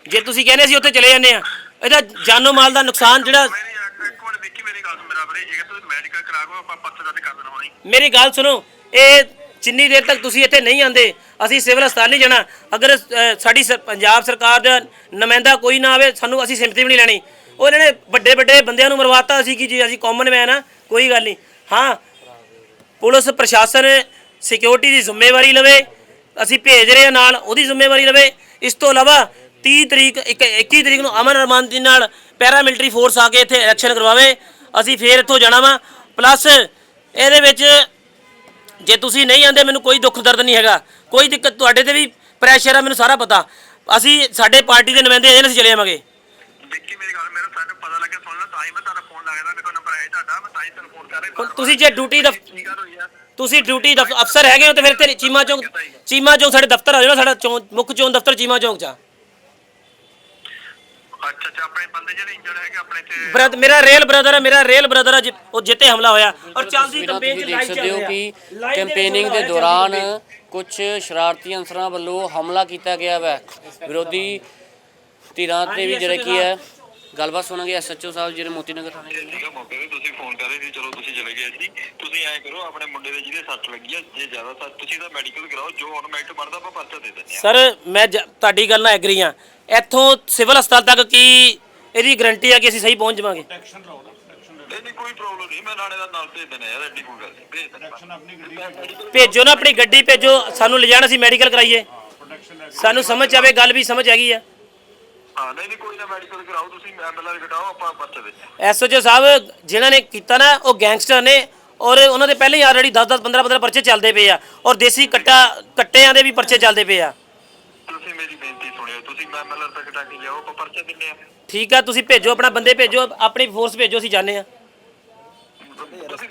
ਜੇ ਤੁਸੀਂ ਕਹਿੰਦੇ ਅਸੀਂ ਉੱਥੇ ਚਲੇ ਜਾਂਦੇ ਆ ਇਹਦਾ ਜਾਨੋ ਮਾਲ ਦਾ ਨੁਕਸਾਨ ਜਿਹੜਾ ਮੇਰੀ ਇੱਕ ਇੱਕ ਮਿੰਟ ਵਿੱਕੀ ਮੇਰੀ ਗੱਲ ਸੁਣ ਮੇਰਾ ਵੀਰੇ ਜੇ ਤੁਸੀਂ ਮੈਡੀਕਲ ਕਰਾ ਕੋ ਆਪਾਂ ਪੱਥਰ ਦਾ ਕਰ ਦੇਣਾ ਹੋਣੀ। ਮੇਰੀ ਗੱਲ ਸੁਣੋ ਇਹ ਜਿੰਨੀ ਦੇਰ ਤੱਕ ਤੁਸੀਂ ਇੱਥੇ ਨਹੀਂ ਆਂਦੇ ਅਸੀਂ ਸਿਵਲ ਹਸਪਤਾਲ ਨਹੀਂ ਜਾਣਾ। ਅਗਰ ਸਾਡੀ ਪੰਜਾਬ ਸਰਕਾਰ ਦਾ ਨੁਮਾਇੰਦਾ ਕੋਈ ਨਾ ਆਵੇ ਸਾਨੂੰ ਅਸੀਂ ਸਿੰਪਤੀ ਵੀ ਨਹੀਂ ਲੈਣੀ। ਉਹ ਇਹਨਾਂ ਨੇ ਵੱਡੇ ਵੱਡੇ ਬੰਦਿਆਂ ਨੂੰ ਮਰਵਾਤਾ ਸੀ ਕਿ ਜੀ ਅਸੀਂ ਕਾਮਨ ਮੈਨ ਆ, ਕੋਈ ਗੱਲ ਨਹੀਂ। ਹਾਂ, ਪੁਲਿਸ ਪ੍ਰਸ਼ਾਸਨ ਸਿਕਿਉਰਿਟੀ ਦੀ ਜ਼ਿੰਮੇਵਾਰੀ ਲਵੇ, ਅਸੀਂ ਭੇਜ ਰਹੇ ਹਾਂ ਨਾਲ, ਉਹਦੀ ਜ਼ਿੰਮੇਵਾਰੀ ਲਵੇ। ਇਸ ਤੋਂ ਇਲਾਵਾ 30 ਤਰੀਕ, ਇੱਕ 21 ਤਰੀਕ ਨੂੰ ਅਮਨ ਅਰਮਾਨ ਦੀ ਨਾਲ ਪੈਰਾ ਮਿਲਟਰੀ ਫੋਰਸ ਆ ਕੇ ਇੱਥੇ ਇਲੈਕਸ਼ਨ ਕਰਵਾਵੇ, ਅਸੀਂ ਫੇਰ ਇੱਥੋਂ ਜਾਣਾ ਵਾ। ਪਲੱਸ ਇਹਦੇ ਵਿੱਚ ਜੇ ਤੁਸੀਂ ਨਹੀਂ ਆਂਦੇ ਮੈਨੂੰ ਕੋਈ ਦੁੱਖ ਦਰਦ ਨਹੀਂ ਹੈਗਾ। ਕੋਈ ਦਿੱਕਤ ਤੁਹਾਡੇ ਤੇ ਵੀ ਪ੍ਰੈਸ਼ਰ ਆ, ਮੈਨੂੰ ਸਾਰਾ ਪਤਾ। ਅਸੀਂ, ਸਾਡੇ ਪਾਰਟੀ ਦੇ ਨੁਮਾਇੰਦੇ ਆਏ ਚਲੇ ਜਾਵਾਂਗੇ ਵਿੱਕੀ ਮੇਰੀ ਗੱਲ ਮੇਰਾ ਸਾਨੂੰ ਪਤਾ ਲੱਗਿਆ ਸੁਣ ਲੈ ਤਾਂ ਹੀ ਮੈਂ ਤੁਹਾਡਾ ਫੋਨ ਲੱਗਦਾ ਮੇਰੇ ਕੋਲ ਨੰਬਰ ਹੈ ਤੁਹਾਡਾ ਮੈਂ ਤਾਂ ਹੀ ਤੁਹਾਨੂੰ ਫੋਨ ਕਰ ਰਿਹਾ ਹੁਣ ਤੁਸੀਂ ਜੇ ਡਿਊਟੀ ਦਾ ਕੀ ਗੱਲ ਹੋਈ ਆ? ਤੁਸੀਂ ਡਿਊਟੀ ਦਾ ਅਫਸਰ ਹੈਗੇ ਹੋ ਤੇ ਫਿਰ ਤੇ ਚੀਮਾ ਚੌਂਕ ਚੀਮਾ ਚੌਂਕ ਸਾਡੇ ਦਫ਼ਤਰ ਆ ਜਾਣਾ ਸਾਡਾ ਮੁੱਖ ਚੌਂਕ ਦਫ਼ਤਰ ਚੀਮਾ ਚੌਂਕ ਚ ਆ। ਅੱਛਾ ਅੱਛਾ ਆਪਣੇ ਬੰਦੇ ਜਿਹੜੇ ਇੰਜਰਡ ਹੈਗੇ ਆਪਣੇ ਤੇ ਬ੍ਰਦਰ ਮੇਰਾ ਰੇਲ ਬ੍ਰਦਰ ਹੈ ਮੇਰਾ ਰੇਲ ਬ੍ਰਦਰ ਹੈ ਜਿ- ਉਹ ਜਿੱਤੇ ਹਮਲਾ ਹੋਇਆ। ਔਰ ਚੱਲਦੀ ਤਸਵੀਰਾਂ ਕੰਪੇਨ ਤੁਸੀਂ ਚ ਦੇਖ ਲਾਈਵ ਸਕਦੇ ਚੱਲ ਹੋ ਰਿਹਾ। ਕਿ Live ਦੇ ਵਿੱਚ ਕੈਂਪੇਨਿੰਗ ਦੇ ਹੋਇਆ ਦੌਰਾਨ ਚੱਲਦੀ ਕੁਝ ਸ਼ਰਾਰਤੀ ਅਨਸਰਾਂ ਵੱਲੋਂ ਹਮਲਾ ਕੀਤਾ ਗਿਆ ਹੈ ਵਿਰੋਧੀ ਧਿਰਾਂ ਤੇ ਵੀ ਜਿਹੜਾ ਕੀ ਹੈ ਗੱਲਬਾਤ ਸੁਣਾਂਗੇ ਐਸਐਚਓ ਸਾਹਿਬ ਜਿਹੜੇ ਮੋਤੀ ਨਗਰ ਥਾਣੇ ਦੇ ਨੇ। ਮੌਕੇ ਤੇ ਤੁਸੀਂ ਫੋਨ ਕਰ ਰਹੇ ਸੀ ਚਲੋ ਤੁਸੀਂ ਚਲੇ ਗਏ ਸੀ। ਤੁਸੀਂ ਐਂ ਕਰੋ ਆਪਣੇ ਮੁੰਡੇ ਦੇ ਜਿਹਦੇ ਸੱਟ ਲੱਗੀ ਆ ਜੇ ਜ਼ਿਆਦਾ ਸੱਟ ਤੁਸੀਂ ਤਾਂ ਮੈਡੀਕਲ ਕਰਾਓ ਜੋ ਆਟੋਮੈਟਿਕ ਬਣਦਾ ਆਪਾਂ ਪਰਚਾ ਦੇ ਦਿੰਦੇ ਆ ਸਰ ਮੈਂ ਜ- ਤੁਹਾਡੀ ਗੱਲ ਨਾਲ ਐਗਰੀ ਆ ਇੱਥੋਂ ਸਿਵਲ ਹਸਪਤਾਲ ਤੱਕ ਕੀ ਇਹਦੀ ਗਰੰਟੀ ਆ ਕਿ ਅਸੀਂ ਸਹੀ ਪਹੁੰਚ ਜਾਵਾਂਗੇ? ਨਹੀਂ ਨਹੀਂ ਕੋਈ ਪ੍ਰੋਬਲਮ ਨਹੀਂ। ਮੈਂ ਨਾਲੇ ਦਾ ਨਾਲ ਭੇਜ ਦੇਣਾ ਯਾਰ ਐਡੀ ਕੋਈ ਗੱਲ ਨਹੀਂ। ਭੇਜ ਦੇਣਾ ਭੇਜੋ। ਨਾ ਆਪਣੀ ਗੱਡੀ ਭੇਜੋ। ਸਾਨੂੰ ਲਿਜਾਣਾ ਸੀ ਮੈਡੀਕਲ ਕਰਾਈਏ। ਸਾਨੂੰ ਸਮਝ ਆਵੇ ਗੱਲ ਵੀ ਸਮਝ ਹੈਗੀ ਆ। ਹਾਂ ਨਹੀਂ ਨਹੀਂ ਕੋਈ ਨਾ ਮੈਡੀਕਲ ਕਰਾਓ ਤੁਸੀਂ ਐਮਐਲਆਰ ਘਟਾਓ ਆਪਾਂ ਪਰਚਾ ਦੇ ਐਸਓਜੀ ਸਾਹਿਬ ਜਿਨ੍ਹਾਂ ਨੇ ਕੀਤਾ ਨਾ ਉਹ ਗੈਂਗਸਟਰ ਨੇ ਔਰ ਉਹਨਾਂ ਦੇ ਪਹਿਲੇ ਹੀ ਆਲਰੇਡੀ 10 10 15 15 ਪਰਚੇ ਚੱਲਦੇ ਪਏ ਆ ਔਰ ਦੇਸੀ ਕੱਟਾ ਕੱਟਿਆਂ ਦੇ ਵੀ ਪਰਚੇ ਚੱਲਦੇ ਪਏ ਆ। ਤੁਸੀਂ ਮੇਰੀ ਬੇਨਤੀ ਸੁਣਿਓ ਤੁਸੀਂ ਐਮਐਲਆਰ ਤੱਕ ਘਟਾ ਕੇ ਲਿਆਓ ਆਪਾਂ ਪਰਚਾ ਦਿੰਨੇ ਆ। ਠੀਕ ਆ ਤੁਸੀਂ ਭੇਜੋ ਆਪਣਾ ਬੰਦੇ ਭੇਜੋ ਆਪਣੀ ਫੋਰਸ ਭੇਜੋ ਅਸੀਂ ਜਾਂਦੇ ਆ। ਤੁਸੀਂ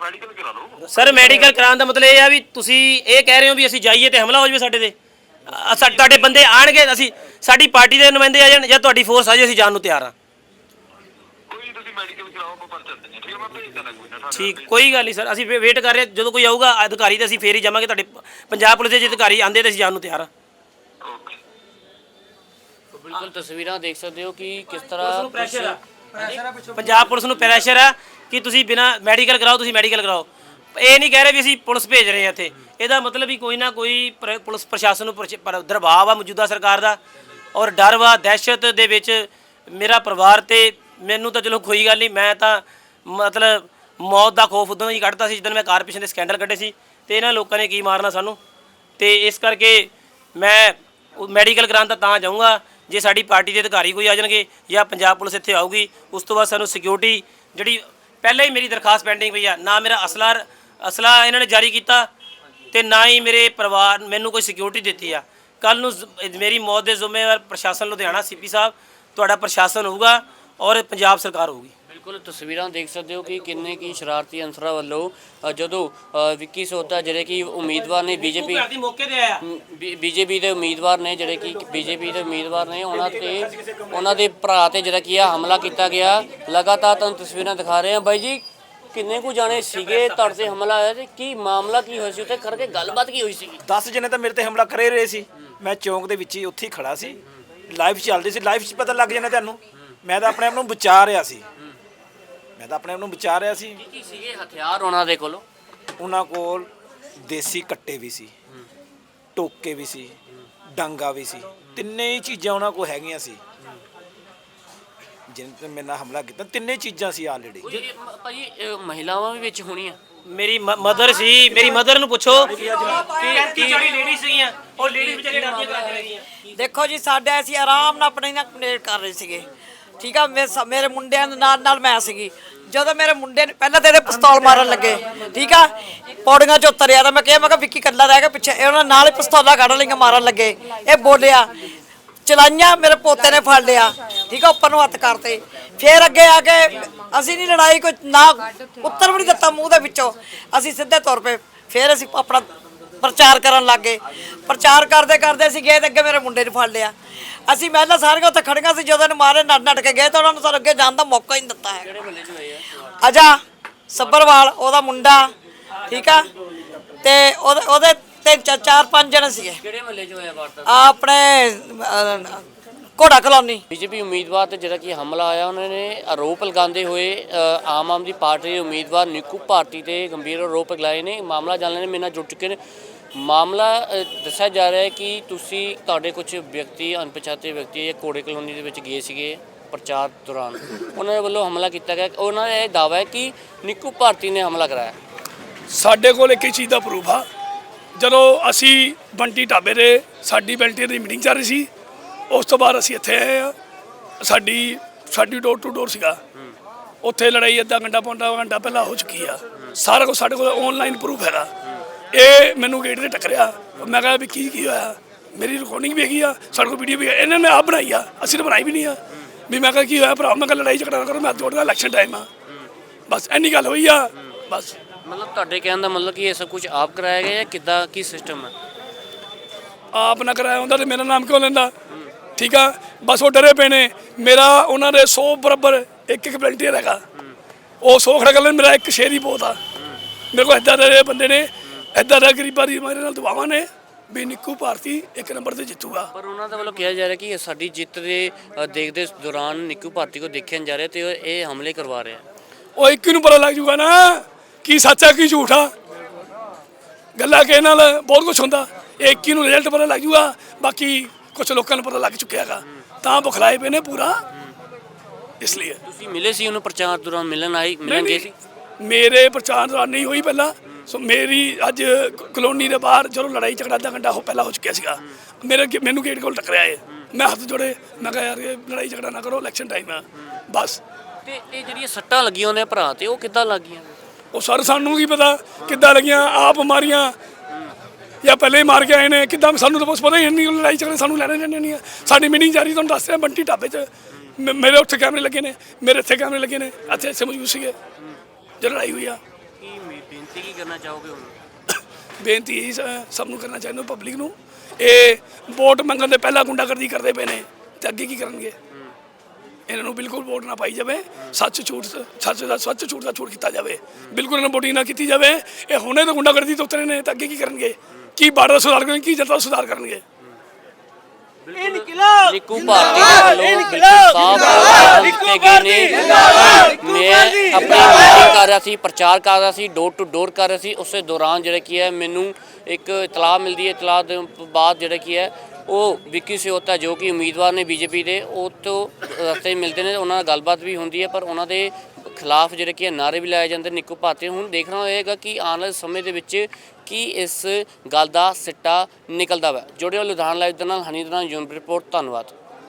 ਮੈਡੀਕਲ ਕਰਾ ਲਓ। ਸਰ ਮੈਡੀਕਲ ਕਰਾਉਣ ਦਾ ਮਤਲਬ ਇਹ ਆ ਵੀ ਤੁਸੀਂ ਇਹ ਕਹਿ ਰਹੇ ਹੋ ਵੀ ਅਸੀਂ ਜਾਈਏ ਤੇ ਹਮਲਾ ਹੋ ਜਾਵੇ ਸਾਡੇ ਤੇ। ਅ- ਸਾ- ਤੁਹਾਡੇ ਬੰਦੇ ਆਣਗੇ ਅਸੀਂ ਸਾਡੀ ਪਾਰਟੀ ਦੇ ਨੁਮਾਇੰਦੇ ਆ ਜਾਣ ਜਾਂ ਤੁਹਾਡੀ ਫੋਰਸ ਆ ਜਾਏ ਅਸੀਂ ਜਾਣ ਨੂੰ ਤਿਆਰ ਆ ਕੋਈ ਨੀ, ਤੁਸੀਂ ਮੈਡੀਕਲ ਕਰਾਓ ਆਪਾਂ ਪਰਚਾ ਦਿੰਨੇ ਆ, ਠੀਕ ਹੈ ਮੈਂ ਭੇਜ ਦੇਣਾ ਕੋਈ ਨਾ ਤੁਹਾਡੇ ਠੀਕ ਕੋਈ ਗੱਲ ਨਹੀਂ ਸਰ ਅਸੀਂ ਵੇਟ ਕਰ ਰਹੇ ਹਾਂ। ਜਦੋਂ ਕੋਈ ਆਊਗਾ ਅਧਿਕਾਰੀ ਤੇ ਅਸੀਂ ਫੇਰ ਹੀ ਜਾਵਾਂਗੇ ਤੁਹਾਡੇ ਪ- ਪੰਜਾਬ ਪੁਲਿਸ ਦੇ ਜੇ ਅਧਿਕਾਰੀ ਆਂਦੇ ਤੇ ਅਸੀਂ ਜਾਣ ਨੂੰ ਤਿਆਰ ਆ ਓਕੇ ਬਿਲਕੁਲ ਤਸਵੀਰਾਂ ਦੇਖ ਸਕਦੇ ਹੋ ਕਿ ਕਿਸ ਤਰ੍ਹਾਂ ਪ੍ਰੈਸ਼ਰ ਆ ਪੰਜਾਬ ਪੁਲਿਸ ਨੂੰ ਪ੍ਰੈਸ਼ਰ ਆ ਕਿ ਤੁਸੀਂ ਬਿਨਾ ਮੈਡੀਕਲ ਕਰਾਓ ਤੁਸੀਂ ਮੈਡੀਕਲ ਕਰਾਓ। ਇਹ ਨਹੀਂ ਕਹਿ ਰਹੇ ਵੀ ਅਸੀਂ ਪੁਲਿਸ ਭੇਜ ਰਹੇ ਹਾਂ ਇੱਥੇ। ਇਹਦਾ ਮਤਲਬ ਵੀ ਕੋਈ ਨਾ ਕੋਈ ਪ੍ਰ- ਪੁਲਿਸ ਪ੍ਰਸ਼ਾਸਨ ਨੂੰ ਪ੍ਰਸ਼- ਪਰ- ਦਬਾਅ ਆ ਮੌਜੂਦਾ ਸਰਕਾਰ ਦਾ ਔਰ ਡਰ ਵਾ, ਦਹਿਸ਼ਤ ਦੇ ਵਿੱਚ ਮੇਰਾ ਪਰਿਵਾਰ ਤੇ ਮੈਨੂੰ ਤਾਂ ਚਲੋ ਕੋਈ ਗੱਲ ਨਹੀਂ, ਮੈਂ ਤਾਂ ਮਤਲਬ ਮੌਤ ਦਾ ਖੌਫ ਉਦੋਂ ਹੀ ਕੱਢਦਾ ਸੀ ਜਦੋਂ ਮੈਂ ਕਾਰਪੋਰੇਸ਼ਨ ਦੇ ਸਕੈਂਡਲ ਕੱਢੇ ਸੀ ਤੇ ਇਹਨਾਂ ਲੋਕਾਂ ਨੇ ਕੀ ਮਾਰਨਾ ਸਾਨੂੰ ਤੇ ਇਸ ਕਰਕੇ ਮੈਂ ਮੈਡੀਕਲ ਕਰਾਉਣ ਤਾਂ ਤਾਂ ਜਾਊਂਗਾ, ਜੇ ਸਾਡੀ ਪਾਰਟੀ ਦੇ ਅਧਿਕਾਰੀ ਕੋਈ ਆ ਜਾਣਗੇ ਜਾਂ ਪੰਜਾਬ ਪੁਲਿਸ ਇੱਥੇ ਆਊਗੀ, ਉਸ ਤੋਂ ਬਾਅਦ ਸਾਨੂੰ ਸਿਕਿਉਰਿਟੀ ਜਿਹੜੀ ਪਹਿਲਾਂ ਹੀ ਮੇਰੀ ਦਰਖਾਸਤ ਪੈਂਡਿੰਗ ਪਈ ਆ, ਨਾ ਮੇਰਾ ਅਸਲਾ ਅਸਲਾ ਇਹਨਾਂ ਨੇ ਜਾਰੀ ਕੀਤਾ ਤੇ ਨਾ ਹੀ ਮੇਰੇ ਪਰਿਵਾਰ ਮੈਨੂੰ ਕੋਈ ਸਿਕਿਉਰਿਟੀ ਦਿੱਤੀ ਆ। ਕੱਲ ਨੂੰ ਜ਼- ਮੇਰੀ ਮੌਤ ਦੇ ਜ਼ਿੰਮੇਵਾਰ ਪ੍ਰਸ਼ਾਸਨ ਲੁਧਿਆਣਾ ਸੀਪੀ ਸਾਹਿਬ ਤੁਹਾਡਾ ਪ੍ਰਸ਼ਾਸਨ ਹੋਊਗਾ ਔਰ ਪੰਜਾਬ ਸਰਕਾਰ ਹੋਊਗੀ। ਬਿਲਕੁਲ ਤਸਵੀਰਾਂ ਦੇਖ ਸਕਦੇ ਹੋ ਕਿ ਕਿੰਨੇ ਕੀ ਸ਼ਰਾਰਤੀ ਅਨਸਰਾਂ ਵੱਲੋਂ ਅ, ਜਦੋਂ ਅ, ਵਿੱਕੀ ਸੋਤਾ ਜਿਹੜੇ ਕਿ ਉਮੀਦਵਾਰ ਨੇ ਬੀਜੇਪੀ ਘਰ ਦੀ ਮੌਕੇ ਤੇ ਆਇਆ। ਬੀਜੇਪੀ ਦੇ ਉਮੀਦਵਾਰ ਨੇ ਜਿਹੜੇ ਕਿ ਬੀਜੇਪੀ ਦੇ ਉਮੀਦਵਾਰ ਨੇ ਉਹਨਾਂ ਤੇ ਉਹਨਾਂ ਦੇ ਭਰਾ ਤੇ ਜਿਹੜਾ ਕੀ ਆ ਹਮਲਾ ਕੀਤਾ ਗਿਆ। ਲਗਾਤਾਰ ਤੁਹਾਨੂੰ ਤਸਵੀਰਾਂ ਦਿਖਾ ਰਹੇ ਹਾਂ। ਬਾਈ ਜੀ ਕਿੰਨੇ ਕੁ ਜਾਣੇ ਸੀਗੇ ਤੁਹਾਡੇ ਤੇ ਹਮਲਾ ਆਇਆ ਤੇ ਕੀ ਮਾਮਲਾ ਕੀ ਹੋਇਆ ਸੀ? ਉੱਥੇ ਕਰਕੇ ਗੱਲਬਾਤ ਕੀ ਹੋਈ ਸੀਗੀ? 10 ਜਣੇ ਤਾਂ ਮੇਰੇ ਤੇ ਹਮਲਾ ਕਰੇ ਰਹੇ ਸੀ। ਮੈਂ ਚੌਂਕ ਦੇ ਵਿੱਚ ਹੀ ਉੱਥੇ ਹੀ ਖੜਾ ਸੀ। ਲਾਈਵ ਚੱਲਦੀ ਸੀ। ਲਾਈਵ 'ਚ ਪਤਾ ਲੱਗ ਜਾਣਾ ਤੁਹਾਨੂੰ। ਮੈਂ ਤਾਂ ਆਪਣੇ ਆਪ ਨੂੰ ਬਚਾ ਰਿਹਾ ਸੀ। ਮੈਂ ਤਾਂ ਆਪਣੇ ਆਪ ਨੂੰ ਬਚਾ ਰਿਹਾ ਸੀ। ਕੀ ਕੀ ਸੀਗੇ? ਹਥਿਆਰ ਉਹਨਾਂ ਦੇ ਕੋਲੋਂ? ਉਹਨਾਂ ਕੋਲ ਦੇਸੀ ਕੱਟੇ ਵੀ ਸੀ। ਟੋਕੇ ਵੀ ਸੀ। ਡਾਂਗਾ ਵੀ ਸੀ। ਤਿੰਨੇ ਹੀ ਚੀਜ਼ਾਂ ਉਹਨਾਂ ਕੋਲ ਹੈਗੀਆਂ ਸੀ। ਜਿਨ੍ਹਾਂ ਤੇ ਮੇਰੇ ਨਾਲ ਹਮਲਾ ਕੀਤਾ ਤਿੰਨੇ ਚੀਜ਼ਾਂ ਸੀ ਆਲਰੇਡੀ ਕੋਈ ਇਹ ਮ- ਭਾਜੀ ਇਹ ਮਹਿਲਾਵਾਂ ਵੀ ਵਿੱਚ ਹੋਣੀਆਂ। ਮੇਰੀ ਮਦਰ ਸੀ ਮੇਰੀ ਮਦਰ ਨੂੰ ਪੁੱਛੋ ਕਿ 35 40 ਲੇਡੀ ਸੀਗੀਆਂ? ਉਹ ਲੇਡੀ ਵਿਚਾਰੀ ਡਰਦੀਆਂ ਘਰ ਚਲੇ ਗਈਆਂ ਦੇਖੋ ਜੀ ਸਾਡੇ ਅਸੀਂ ਆਰਾਮ ਨਾਲ ਆਪਣੇ ਨਾਲ ਕੰਪਲੇਂਟ ਕਰ ਰਹੇ ਸੀਗੇ। ਠੀਕ ਆ ਮੇਰੇ ਸ- ਮੇਰੇ ਮੁੰਡਿਆਂ ਦੇ ਨਾਲ ਨਾਲ ਮੈਂ ਸੀਗੀ। ਜਦੋਂ ਮੇਰੇ ਮੁੰਡੇ ਨੇ ਪਹਿਲਾਂ ਤੇ ਇਹਦੇ ਪਿਸਤੌਲ ਮਾਰਨ ਲੱਗੇ ਠੀਕ ਆ ਪੌੜੀਆਂ 'ਚ ਉਤਰਿਆ ਤਾਂ ਮੈਂ ਕਿਹਾ ਮੈਂ ਕਿਹਾ ਵਿੱਕੀ ਕੱਲਾ ਰਹਿ ਗਿਆ ਪਿੱਛੇ ਇਹ ਉਹਨਾਂ ਨਾਲ ਹੀ ਪਿਸਤੌਲਾਂ ਕੱਢ ਲਈਆਂ ਮਾਰਨ ਲੱਗੇ। ਇਹ ਬੋਲਿਆ ਚਲਾਈਆਂ ਮੇਰੇ ਪੋਤੇ ਨੇ ਫੜ ਲਿਆ। ਠੀਕ ਆ ਉੱਪਰ ਨੂੰ ਹੱਥ ਕਰਤੇ। ਫੇਰ ਅੱਗੇ ਆ ਕੇ ਅਸੀਂ ਨਹੀਂ ਲੜਾਈ ਕੋਈ ਨਾ ਉੱਤਰ ਵੀ ਨਹੀਂ ਦਿੱਤਾ ਮੂੰਹ ਦੇ ਵਿੱਚੋਂ। ਅਸੀਂ ਸਿੱਧੇ ਤੌਰ 'ਤੇ ਫੇਰ ਅਸੀਂ ਆਪਣਾ ਪ੍ਰਚਾਰ ਕਰਨ ਲੱਗੇ ਪ੍ਰਚਾਰ ਕਰਦੇ ਕਰਦੇ ਅਸੀਂ ਗਏ ਤੇ ਅੱਗੇ ਮੇਰੇ ਮੁੰਡੇ ਨੂੰ ਫੜ ਲਿਆ। ਅਸੀਂ ਮਹਿਲਾ ਸਾਰੀਆਂ ਉੱਥੇ ਖੜੀਆਂ ਸੀ ਜਦੋਂ ਇਹਨੂੰ ਮਾਰੇ ਨੱਟ ਨੱਟ ਕੇ ਗਏ ਤਾਂ ਉਹਨਾਂ ਨੂੰ ਸਾਨੂੰ ਅੱਗੇ ਜਾਣ ਦਾ ਮੌਕਾ ਹੀ ਨਹੀਂ ਦਿੱਤਾ ਹੈ ਅਜਾ ਸੱਬਰਵਾਲ ਉਹਦਾ ਮੁੰਡਾ ਠੀਕ ਆ? ਤੇ ਉਹਦੇ ਉਹਦੇ ਤੇ ਚ- ਚਾਰ ਪੰਜ ਜਣੇ ਸੀਗੇ। ਕਿਹੜੇ ਮਹੱਲੇ 'ਚ ਹੋਇਆ ਵਾਰਦਾਤ? ਆ ਆਪਣੇ ਅਹ, ਘੋੜਾ ਕਲੋਨੀ। ਬੀਜੇਪੀ ਉਮੀਦਵਾਰ ਤੇ ਜਿਹੜਾ ਕਿ ਹਮਲਾ ਆਇਆ ਉਹਨਾਂ ਨੇ ਆਰੋਪ ਲਗਾਉਂਦੇ ਹੋਏ ਅ, ਆਮ ਆਦਮੀ ਪਾਰਟੀ ਦੇ ਉਮੀਦਵਾਰ ਨਿੱਕੂ ਭਾਰਤੀ ਤੇ ਗੰਭੀਰ ਆਰੋਪ ਲਗਾਏ ਨੇ। ਮਾਮਲਾ ਜਾਣਨ ਲਈ ਮੇਰੇ ਨਾਲ ਜੁੜ ਚੁੱਕੇ ਨੇ। ਮਾਮਲਾ ਅ, ਦੱਸਿਆ ਜਾ ਰਿਹਾ ਹੈ ਕਿ ਤੁਸੀਂ ਤੁਹਾਡੇ ਕੁਝ ਵਿਅਕਤੀ ਅਣਪਛਾਤੇ ਵਿਅਕਤੀ ਇਹ ਕੋੜੇ ਕਲੋਨੀ ਦੇ ਵਿੱਚ ਗਏ ਸੀਗੇ ਪ੍ਰਚਾਰ ਦੌਰਾਨ। ਉਹਨਾਂ ਦੇ ਵੱਲੋਂ ਹਮਲਾ ਕੀਤਾ ਗਿਆ। ਉਹਨਾਂ ਦਾ ਇਹ ਦਾਅਵਾ ਹੈ ਕਿ ਨਿੱਕੂ ਭਾਰਤੀ ਨੇ ਹਮਲਾ ਕਰਾਇਆ। ਸਾਡੇ ਕੋਲ ਇੱਕ ਹੀ ਚੀਜ਼ ਦਾ ਪ੍ਰੂਫ ਆ। ਜਦੋਂ ਅਸੀਂ ਬੰਟੀ ਢਾਬੇ ਦੇ ਸਾਡੀ ਬੈਲਟੀ ਦੀ ਮੀਟਿੰਗ ਚੱਲ ਰਹੀ ਸੀ, ਉਸ ਤੋਂ ਬਾਅਦ ਅਸੀਂ ਇੱਥੇ ਆਏ ਆ। ਸਾਡੀ ਸਾਡੀ ਡੋਰ ਟੂ ਡੋਰ ਸੀਗਾ। ਉੱਥੇ ਲੜਾਈ ਅੱਧਾ ਘੰਟਾ ਪੌਂਦਾ ਘੰਟਾ ਪਹਿਲਾਂ ਹੋ ਚੁੱਕੀ ਆ। ਸਾਰਾ ਕੁਝ ਸਾਡੇ ਕੋਲ ਆਨਲਾਈਨ ਪ੍ਰੂਫ ਹੈਗਾ। ਇਹ ਮੈਨੂੰ ਗੇਟ ਤੇ ਟੱਕਰਿਆ। ਮੈਂ ਕਿਹਾ ਵੀ ਕੀ ਕੀ ਹੋਇਆ? ਮੇਰੀ ਰਿਕਾਰਡਿੰਗ ਵੀ ਹੈਗੀ ਆ, ਸਾਡੇ ਕੋਲ ਵੀਡੀਓ ਵੀ ਹੈ ਇਹਨਾਂ ਨੇ ਆਪ ਬਣਾਈ ਆ। ਅਸੀਂ ਤਾਂ ਬਣਾਈ ਵੀ ਨਹੀਂ ਆ। ਵੀ ਮੈਂ ਕਿਹਾ ਕੀ ਹੋਇਆ ਭਰਾ? ਮੈਂ ਕਿਹਾ ਲੜਾਈ ਝਗੜਾ ਨਾ ਕਰੋ, ਮੈਂ ਜੋੜਦਾ ਇਲੈਕਸ਼ਨ ਟਾਈਮ ਆ। ਬਸ ਇੰਨੀ ਗੱਲ ਹੋਈ ਆ। ਬਸ। ਮਤਲਬ ਤੁਹਾਡੇ ਕਹਿਣ ਦਾ ਮਤਲਬ ਕਿ ਇਹ ਸਭ ਕੁਝ ਆਪ ਕਰਾਇਆ ਗਿਆ ਜਾਂ ਕਿੱਦਾਂ ਕੀ ਸਿਸਟਮ ਹੈ? ਆਪ ਨਾ ਕਰਾਇਆ ਹੁੰਦਾ ਤੇ ਮੇਰਾ ਨਾਮ ਕਿਉਂ ਲੈਂਦਾ? ਠੀਕ ਆ? ਬਸ ਉਹ ਡਰੇ ਪਏ ਨੇ। ਮੇਰਾ ਉਹਨਾਂ ਦੇ 100 ਬਰਾਬਰ ਇੱਕ ਇੱਕ ਵਲੰਟੀਅਰ ਹੈਗਾ। ਉਹ 100 ਖੜਾ ਕਰ ਲੈਣ ਮੇਰਾ ਇੱਕ ਸ਼ੇਰ ਹੀ ਬਹੁਤ ਆ। ਮੇਰੇ ਕੋਲ ਇਦਾਂ ਦੇ ਬੰਦੇ ਨੇ। ਇਦਾਂ ਦਾ ਗਰੀਬਾਂ ਦੀ ਮੇਰੇ ਨਾਲ ਦੁਆਵਾਂ ਨੇ ਵੀ ਨਿੱਕੂ ਭਾਰਤੀ ਇੱਕ ਨੰਬਰ ਤੇ ਜਿੱਤੂਗਾ। ਪਰ ਉਹਨਾਂ ਦਾ ਵੱਲੋਂ ਕਿਹਾ ਜਾ ਰਿਹਾ ਕਿ ਸਾਡੀ ਜਿੱਤ ਦੇ ਦੇਖਦੇ ਦੌਰਾਨ ਨਿੱਕੂ ਭਾਰਤੀ ਕੋ ਦੇਖਿਆ ਜਾ ਰਿਹਾ ਤੇ ਇਹ ਹਮਲੇ ਕਰਵਾ ਰਿਹਾ। ਉਹ ਇੱਕ ਨੂੰ ਪਤਾ ਲੱਗ ਜੂਗਾ ਨਾ। ਕੀ ਸੱਚ ਆ ਕੀ ਝੂਠ ਆ? ਗੱਲਾਂ ਕੇ ਨਾਲ ਬਹੁਤ ਕੁਝ ਹੁੰਦਾ। ਇੱਕ ਹੀ ਨੂੰ ਰਿਜ਼ਲਟ ਪਤਾ ਲੱਗ ਜੂਗਾ ਬਾਕੀ ਕੁਝ ਲੋਕਾਂ ਨੂੰ ਪਤਾ ਲੱਗ ਚੁੱਕਿਆ ਹੈਗਾ। ਤਾਂ ਬੁਖਲਾਏ ਪਏ ਨੇ ਪੂਰਾ। ਇਸ ਲਈ। ਤੁਸੀਂ ਮਿਲੇ ਸੀ ਉਹਨੂੰ ਪ੍ਰਚਾਰ ਦੌਰਾਨ ਮਿਲਣ ਆਈ ਮਿਲਣ ਗਏ ਸੀ? ਮੇਰੇ ਪ੍ਰਚਾਰ ਦੌਰਾਨ ਨਹੀਂ ਹੋਈ ਪਹਿਲਾਂ। ਸੋ ਮੇਰੀ ਅੱਜ ਕਲੋਨੀ ਦੇ ਬਾਹਰ ਜਦੋਂ ਲੜਾਈ ਝਗੜਾ ਅੱਧਾ ਘੰਟਾ ਹੋ ਪਹਿਲਾਂ ਹੋ ਚੁੱਕਿਆ ਸੀਗਾ ਮੇਰੇ ਮੈਨੂੰ ਗੇਟ ਕੋਲ ਟੱਕਰਿਆ ਏ ਮੈਂ ਹੱਥ ਜੋੜੇ ਮੈਂ ਕਿਹਾ ਯਾਰ ਇਹ ਲੜਾਈ ਝਗੜਾ ਨਾ ਕਰੋ ਇਲੈਕਸ਼ਨ ਟਾਈਮ ਆ। ਬਸ। ਤੇ ਇਹ ਜਿਹੜੀਆਂ ਸੱਟਾਂ ਲੱਗੀਆਂ ਉਹਨੇ ਭਰਾ ਤੇ ਉਹ ਕਿੱਦਾਂ ਲੱਗੀਆਂ? ਉਹ ਸਰ ਸਾਨੂੰ ਕੀ ਪਤਾ ਕਿੱਦਾਂ ਲੱਗੀਆਂ ਆਪ ਮਾਰੀਆਂ। ਜਾਂ ਪਹਿਲੇ ਹੀ ਮਾਰ ਕੇ ਆਏ ਨੇ ਕਿੱਦਾਂ ਸਾਨੂੰ ਤਾਂ ਬਸ ਪਤਾ ਹੀ ਨਹੀਂ ਉਹ ਲੜਾਈ ਝਗੜੇ ਸਾਨੂੰ ਲੈਣੇ ਦੇਣੇ ਨਹੀਂ ਆ। ਸਾਡੀ ਮੀਟਿੰਗ ਜਾਰੀ ਤੁਹਾਨੂੰ ਦੱਸ ਰਿਹਾ ਬੰਟੀ ਢਾਬੇ 'ਚ। ਮੇ- ਮੇਰੇ ਉੱਥੇ ਕੈਮਰੇ ਲੱਗੇ ਨੇ ਮੇਰੇ ਇੱਥੇ ਕੈਮਰੇ ਲੱਗੇ ਨੇ ਇੱਥੇ ਇੱਥੇ ਮੌਜੂਦ ਸੀਗੇ। ਜਦੋਂ ਲੜਾਈ ਹੋਈ ਆ। ਕੀ ਮੇ- ਬੇਨਤੀ ਕੀ ਕਰਨਾ ਚਾਹੋਗੇ ਹੁਣ? ਬੇਨਤੀ ਇਹੀ ਸ- ਸਭ ਨੂੰ ਕਰਨਾ ਚਾਹੁੰਦਾ ਪਬਲਿਕ ਨੂੰ। ਇਹ ਵੋਟ ਮੰਗਣ ਦੇ ਪਹਿਲਾਂ ਗੁੰਡਾਗਰਦੀ ਕਰਦੇ ਪਏ ਨੇ ਤੇ ਅੱਗੇ ਕੀ ਕਰਨਗੇ? ਇਹਨਾਂ ਨੂੰ ਬਿਲਕੁਲ ਵੋਟ ਨਾ ਪਾਈ ਜਾਵੇ ਸੱਚ ਝੂਠ ਸੱਚ ਦਾ ਸੱਚ ਝੂਠ ਦਾ ਝੂਠ ਕੀਤਾ ਜਾਵੇ। ਬਿਲਕੁਲ ਇਹਨਾਂ ਵੋਟਿੰਗ ਨਾ ਕੀਤੀ ਜਾਵੇ। ਇਹ ਹੁਣੇ ਤਾਂ ਗੁੰਡਾਗਰਦੀ ਤੋਂ ਉਤਰੇ ਨੇ ਤਾਂ ਅੱਗੇ ਕੀ ਕਰਨਗੇ? ਕੀ ਬਾਰਡਰ ਦਾ ਸੁਧਾਰ ਕਰਨਗੇ ਕੀ ਜਨਤਾ ਦਾ ਸੁਧਾਰ ਕਰਨਗੇ? ਨਿੱਕੂ ਭਾਰਤੀ ਦੇ ਵੱਲੋਂ ਬਿਲਕੁਲ ਸਾਫ਼ ਦਿੱਤੇ ਗਏ ਨੇ। ਮੈਂ ਆਪਣੀ ਮੀਟਿੰਗ ਕਰ ਰਿਹਾ ਸੀ ਪ੍ਰਚਾਰ ਕਰ ਰਿਹਾ ਸੀ ਡੋਰ ਟੂ ਡੋਰ ਕਰ ਰਿਹਾ ਸੀ। ਉਸੇ ਦੌਰਾਨ ਜਿਹੜਾ ਕੀ ਹੈ ਮੈਨੂੰ ਇੱਕ ਇਤਲਾਹ ਮਿਲਦੀ ਹੈ ਇਤਲਾਹ ਦੇ ਬਾਅਦ ਜਿਹੜਾ ਕੀ ਹੈ ਉਹ ਵਿੱਕੀ ਸਿਓਤਾ ਜੋ ਕਿ ਉਮੀਦਵਾਰ ਨੇ ਬੀਜੇਪੀ ਦੇ, ਉਹ ਤੋਂ ਰਸਤੇ ਮਿਲਦੇ ਨੇ, ਉਹਨਾਂ ਨਾਲ ਗੱਲਬਾਤ ਵੀ ਹੁੰਦੀ ਹੈ, ਪਰ ਉਹਨਾਂ ਦੇ ਖਿਲਾਫ ਜਿਹੜੇ ਕਿ ਹੈ ਨਾਰੇ ਵੀ ਲਾਏ ਜਾਂਦੇ ਨਿੱਕੂ ਭਾਰਤੀ ਹੁਣ ਦੇਖਣਾ ਹੋਏਗਾ ਕਿ ਆਉਣ ਵਾਲੇ ਸਮੇਂ ਦੇ ਵਿੱਚ ਕੀ ਇਸ ਗੱਲ ਦਾ ਸਿੱਟਾ ਨਿਕਲਦਾ ਵਾ। ਜੁੜਿਓ ਲੁਧਿਆਣਾ ਲਾਈਵ ਦੇ ਨਾਲ, ਹਨੀ ਦੇ ਨਾਲ, ਯੂਨਿਟ ਰਿਪੋਰਟ, ਧੰਨਵਾਦ।